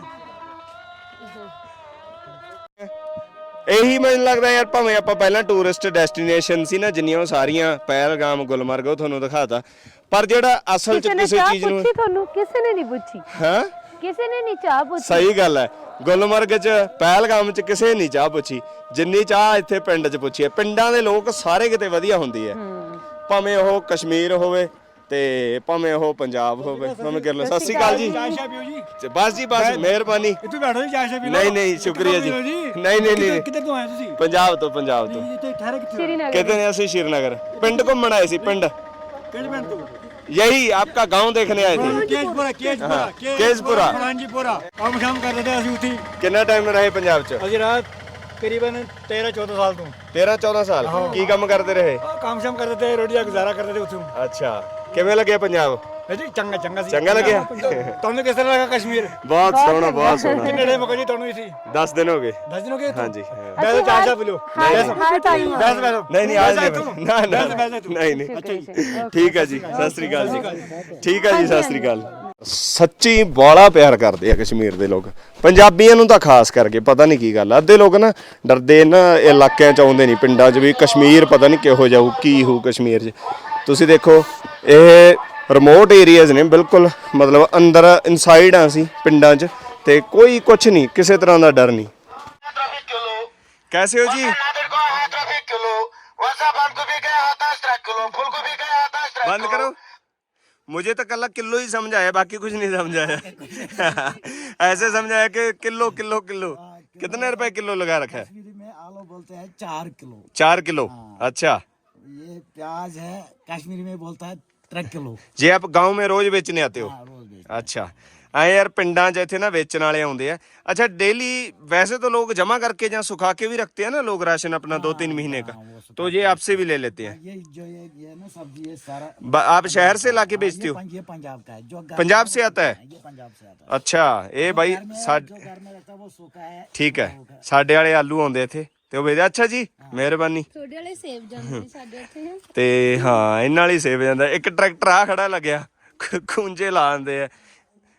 ਇਹੀ ਮੈਨੂੰ ਲੱਗਦਾ ਯਾਰ ਭਾਵੇਂ ਆਪਾਂ ਪਹਿਲਾਂ ਟੂਰਿਸਟ ਡੈਸਟੀਨੇਸ਼ਨ ਸੀ ਨਾ ਜਿੰਨੀਆਂ ਉਹ ਸਾਰੀਆਂ ਪਹਿਲਗਾਮ ਗੁਲਮਰਗ ਉਹ ਤੁਹਾਨੂੰ ਦਿਖਾਤਾ। ਪਰ ਜਿਹੜਾ ਅਸਲ ਚ ਕਿਸੇ ਚੀਜ਼ ਨੂੰ ਤੁਹਾਨੂੰ? ਕਿਸੇ ਨੇ ਨਹੀਂ ਪੁੱਛੀ। ਹਾਂ? ਕਿਸੇ ਨੇ ਨਹੀਂ ਚਾਹ ਪੁੱਛੀ। ਸਹੀ ਗੱਲ ਹੈ। ਗੁਲਮਰਗ ਚ ਪਹਿਲਗਾਮ ਚ ਕਿਸੇ ਨੇ ਨਹੀਂ ਚਾਹ ਪੁੱਛੀ। ਜਿੰਨੀ ਚਾਹ ਇੱਥੇ ਪਿੰਡ ਚ ਪੁੱਛੀ ਹੈ। ਪਿੰਡਾਂ ਦੇ ਲੋਕ ਸਾਰੇ ਕਿਤੇ ਵਧੀਆ ਹੁੰਦੀ ਹੈ। ਭਾਵੇਂ ਉਹ ਕਸ਼ਮੀਰ ਹੋਵੇ ਤੇ ਭਾਵੇਂ ਉਹ ਪੰਜਾਬ ਹੋਵੇ ਭਾਵੇਂ ਕਰ ਲਓ ਸਤਿ ਸ਼੍ਰੀ ਅਕਾਲ ਜੀ ਤੇ ਬਸ ਜੀ ਬਸ ਮਿਹਰਬਾਨੀ ਇੱਥੇ ਬੈਠੋ ਜੀ ਚਾਹ ਸ਼ਾਹ ਨਹੀਂ ਨਹੀਂ ਸ਼ੁਕਰੀਆ ਜੀ ਨਹੀਂ ਨਹੀਂ ਨਹੀਂ ਕਿੱਧਰ ਤੋਂ ਆਏ ਤੁਸੀਂ ਪੰਜਾਬ ਤੋਂ ਪੰਜਾਬ ਤੋਂ ਇੱਥੇ ਠਹਿਰੇ ਕਿੱਥੇ ਸ਼੍ਰੀਨਗਰ ਕਿਤੇ ਨੇ ਅਸੀਂ ਸ਼੍ਰੀਨਗਰ ਪਿੰਡ ਘੁੰਮਣ ਆਏ ਸੀ ਪਿੰਡ ਕਿਹੜੇ ਪਿੰਡ ਤੋਂ यही आपका गांव देखने आए थे ਕੇਜਪੁਰਾ ਕੇਜਪੁਰਾ ਹਾਂ, ਕੇਜਪੁਰਾ। ਫਰਾਂਜੀਪੁਰਾ ਕੰਮ ਸ਼ਾਮ ਕਰਦੇ ਤੇ ਅਸੀਂ ਉੱਥੇ ਕਿੰਨਾ ਟਾਈਮ ਰਹੇ ਪੰਜਾਬ ਚ ਅਸੀਂ ਰਾਤ ਕਰੀਬਨ 13 14 ਸਾਲ ਤੋਂ। 13 14 ਸਾਲ? ਕੀ ਕੰਮ ਕਰਦੇ ਰਹੇ? ਕੰਮ ਸ਼ਾਮ ਕਰਦੇ ਤੇ ਰੋਟੀ ਦਾ ਗੁਜ਼ਾਰਾ ਕਰਦੇ ਤੇ ਉੱਥੋਂ। ਅੱਛਾ। ਕਿਵੇਂ ਲੱਗਿਆ ਪੰਜਾਬ? ਜੀ ਚੰਗਾ ਚੰਗਾ ਸੀ। ਚੰਗਾ ਲੱਗਿਆ? ਤੁਹਾਨੂੰ ਕਿਸ ਤਰ੍ਹਾਂ ਲੱਗਾ ਕਸ਼ਮੀਰ? ਬਹੁਤ ਸੋਹਣਾ ਬਹੁਤ ਸੋਹਣਾ। ਕਿੰਨੇ ਦਿਨ ਮਗਰ ਜੀ ਤੁਹਾਨੂੰ ਇਥੇ? 10 ਦਿਨ ਹੋ ਗਏ। ਦੱਸ ਦਿਨ ਹੋ ਗਏ ਹਾਂਜੀ ਬੈਠੋ ਚਾਹ ਸ਼ਾਹ ਪੀ ਲਓ। ਟਾਈਮ ਬੈਠ ਬੈਠੋ ਨਹੀਂ ਨਹੀਂ ਆਜ ਬੈਠ ਨਹੀਂ ਤੂੰ। ਨਾ ਨਾ। ਬੈਠ ਬੈਠ ਤੂੰ। ਨਹੀਂ ਨਹੀਂ। ਠੀਕ ਹੈ ਜੀ। ਸਤਿ ਸ੍ਰੀ ਅਕਾਲ ਜੀ। ਠੀਕ ਹੈ ਜੀ ਸਤਿ ਸ੍ਰੀ ਅਕਾਲ। ਸੱਚੀ ਬੋਲਾ ਪਿਆਰ ਕਰਦੇ ਆ ਕਸ਼ਮੀਰ ਦੇ ਲੋਕ। ਪੰਜਾਬੀਆਂ ਨੂੰ ਤਾਂ ਖਾਸ ਕਰਕੇ ਪਤਾ ਨਹੀਂ ਕੀ ਗੱਲ ਆ। ਅੱਧੇ ਲੋਕ ਨਾ ਡਰਦੇ ਨਾ ਇਲਾਕਿਆਂ ਚ ਆਉਂਦੇ ਨਹੀਂ, ਪਿੰਡਾਂ ਚ ਵੀ ਕਸ਼ਮੀਰ ਪਤਾ ਨਹੀਂ ਕਿਹੋ ਜਾਊ, ਕੀ ਹੋਊ ਕਸ਼ਮੀਰ ਚ। ਤੁਸੀਂ ਦੇਖੋ, ਇਹ ਰਿਮੋਟ ਏਰੀਆਜ਼ ਨੇ ਬਿਲਕੁਲ, ਮਤਲਬ ਅੰਦਰ ਇਨਸਾਈਡ ਆ ਸੀ ਪਿੰਡਾਂ ਚ, ਤੇ ਕੋਈ ਕੁਝ ਨਹੀਂ, ਕਿਸੇ ਤਰ੍ਹਾਂ ਦਾ ਡਰ ਨਹੀਂ। ਕੈਸੇ ਹੋ ਜੀ? ਬੰਦ ਕਰੋ। मुझे तो कल किलो ही समझाया बाकी कुछ नहीं समझाया। ऐसे समझाया कि किलो किलो किलो कितने रुपए किलो लगा रखा है? में आलू बोलते हैं चार किलो। चार किलो? अच्छा। ये प्याज है कश्मीर में बोलता है त्रक किलो। जी आप गाँव में रोज बेचने आते हो? रोज बेचने ਅੱਛਾ ਐ ਯਾਰ ਪਿੰਡਾਂ 'ਚ ਇੱਥੇ ਨਾ ਵੇਚਣ ਵਾਲੇ ਆਉਂਦੇ ਆ ਅੱਛਾ ਡੇਲੀ वैसे तो लोग जमा करके ਜਾਂ सुखा के भी रखते हैं ना लोग राशन अपना दो तीन महीने का तो ये आपसे भी ले लेते हैं ये जो ये ये ना सब्जी ये सारा ब- आप शहर से लाके बेचते ये, हो पं- ये पंजाब का है जो घर पंजाब से आता है ये पंजाब से आता है ਅੱਛਾ ਇਹ ਬਾਈ घर में ਸਾਡ जो घर में रहता है वो सूखा है ਠੀਕ ਹੈ ਸਾਡੇ ਵਾਲੇ ਆਲੂ ਆਉਂਦੇ ਇੱਥੇ ਤੇ ਉਹ ਵੇਚਦੇ ਅੱਛਾ ਜੀ ਮਿਹਰਬਾਨੀ ਤੁਹਾਡੇ ਵਾਲੇ ਸੇਬ ਜਾਂਦੇ ਨੇ ਸਾਡੇ ਇੱਥੇ ਤੇ ਹਾਂ ਇਹਨਾਂ ਵਾਲੀ ਸੇਵ ਜਾਂਦਾ ਇੱਕ ਟਰੈਕਟਰ ਆ ਖੜਾ ਲੱਗਿਆ ਖੁ- ਖੂੰਜੇ ਲਾਉਂਦੇ ਆ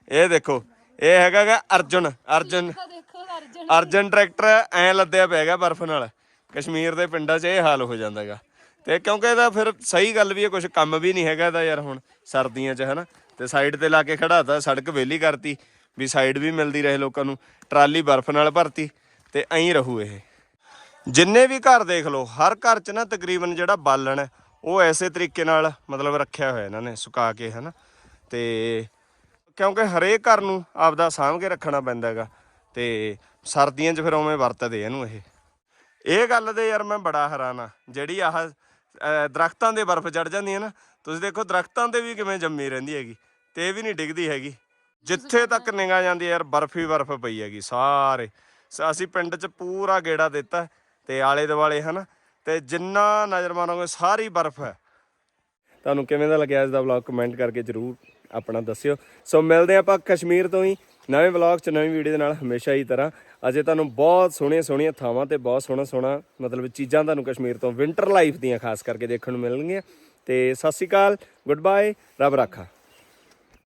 ਇਹ ਦੇਖੋ ਇਹ ਹੈਗਾ ਗਾ ਅਰਜੁਨ ਅਰਜੁਨ ਦੇਖੋ ਅਰਜਨ। ਅਰਜਨ ਟਰੈਕਟਰ ਐ ਲੱਦਿਆ ਪਿਆ ਹੈਗਾ ਬਰਫ਼ ਨਾਲ। ਕਸ਼ਮੀਰ ਦੇ ਪਿੰਡਾਂ 'ਚ ਇਹ ਹਾਲ ਹੋ ਜਾਂਦਾ ਹੈਗਾ। ਤੇ ਕਿਉਂਕਿ ਇਹਦਾ ਫਿਰ ਸਹੀ ਗੱਲ ਵੀ ਹੈ ਕੁਝ ਕੰਮ ਵੀ ਨਹੀਂ ਹੈਗਾ ਇਹਦਾ ਯਾਰ ਹੁਣ ਸਰਦੀਆਂ 'ਚ ਹਨਾ। ਤੇ ਸਾਈਡ ਤੇ ਲਾ ਕੇ ਖੜਾਤਾ ਸੜਕ ਵਿਹਲੀ ਕਰਤੀ ਵੀ ਸਾਈਡ ਵੀ ਮਿਲਦੀ ਰਹੇ ਲੋਕਾਂ ਨੂੰ ਟਰਾਲੀ ਬਰਫ਼ ਨਾਲ ਭਰਤੀ ਤੇ ਐਂ ਰਹੂ ਇਹ। ਜਿੰਨੇ ਵੀ ਘਰ ਦੇਖ ਲਓ ਹਰ ਘਰ 'ਚ ਨਾ ਤਕਰੀਬਨ ਜਿਹੜਾ ਬਾਲਣ ਹੈ ਉਹ ਐਸੇ ਤਰੀਕੇ ਨਾਲ ਮਤਲਬ ਰੱਖਿਆ ਹੋਇਆ ਇਹਨਾਂ ਨੇ ਸੁਕਾ ਕੇ ਹਨਾ। ਤੇ ਕਿਉਂਕਿ ਹਰੇਕ ਘਰ ਨੂੰ ਆਪਦਾ ਸਾਂਭ ਕੇ ਰੱਖਣਾ ਪੈਂਦਾ ਹੈਗਾ ਤੇ ਸਰਦੀਆਂ 'ਚ ਫਿਰ ਉਵੇਂ ਵਰਤਦੇ ਇਹਨੂੰ ਇਹ। ਇਹ ਗੱਲ ਦੇ ਯਾਰ ਮੈਂ ਬੜਾ ਹੈਰਾਨ ਆ ਜਿਹੜੀ ਆਹ ਦਰਖਤਾਂ ਦੇ ਬਰਫ਼ ਚੜ ਜਾਂਦੀ ਹੈ ਨਾ ਤੁਸੀਂ ਦੇਖੋ ਦਰਖਤਾਂ ਤੇ ਵੀ ਕਿਵੇਂ ਜੰਮੀ ਰਹਿੰਦੀ ਹੈਗੀ ਤੇ ਇਹ ਵੀ ਨਹੀਂ ਡਿੱਗਦੀ ਹੈਗੀ। ਜਿੱਥੇ ਤੱਕ ਨਿਗਾਹ ਜਾਂਦੀ ਯਾਰ ਬਰਫ਼ ਹੀ ਬਰਫ਼ ਪਈ ਹੈਗੀ ਸਾਰੇ। ਸ- ਅਸੀਂ ਪਿੰਡ 'ਚ ਪੂਰਾ ਗੇੜਾ ਦਿੱਤਾ ਤੇ ਆਲੇ ਦੁਆਲੇ ਹਨਾ ਤੇ ਜਿੰਨਾ ਨਜ਼ਰ ਮਾਰੋਗੇ ਸਾਰੀ ਬਰਫ਼ ਹੈ। ਤੁਹਾਨੂੰ ਕਿਵੇਂ ਦਾ ਲੱਗਿਆ ਇਸ ਦਾ ਵਲੌਗ ਕਮੈਂਟ ਕਰਕੇ ਜਰੂਰ ਆਪਣਾ ਦੱਸਿਓ। ਸੋ ਮਿਲਦੇ ਹਾਂ ਆਪਾਂ ਕਸ਼ਮੀਰ ਤੋਂ ਹੀ। ਨਵੇਂ ਵਲੌਗ 'ਚ, ਨਵੀਂ ਵੀਡੀਓ ਦੇ ਨਾਲ ਹਮੇਸ਼ਾ ਹੀ ਤਰ੍ਹਾਂ। ਅਜੇ ਤੁਹਾਨੂੰ ਬਹੁਤ ਸੋਹਣੀਆਂ ਸੋਹਣੀਆਂ ਥਾਵਾਂ ਤੇ ਬਹੁਤ ਸੋਹਣਾ ਸੋਹਣਾ, ਮਤਲਬ ਚੀਜ਼ਾਂ ਤੁਹਾਨੂੰ ਕਸ਼ਮੀਰ ਤੋਂ ਵਿੰਟਰ ਲਾਈਫ ਦੀਆਂ ਖਾਸ ਕਰਕੇ ਦੇਖਣ ਨੂੰ ਮਿਲਣਗੀਆਂ। ਤੇ ਸਤਿ ਸ਼੍ਰੀ ਅਕਾਲ ਗੁੱਡ ਬਾਏ ਰੱਬ ਰਾਖਾ।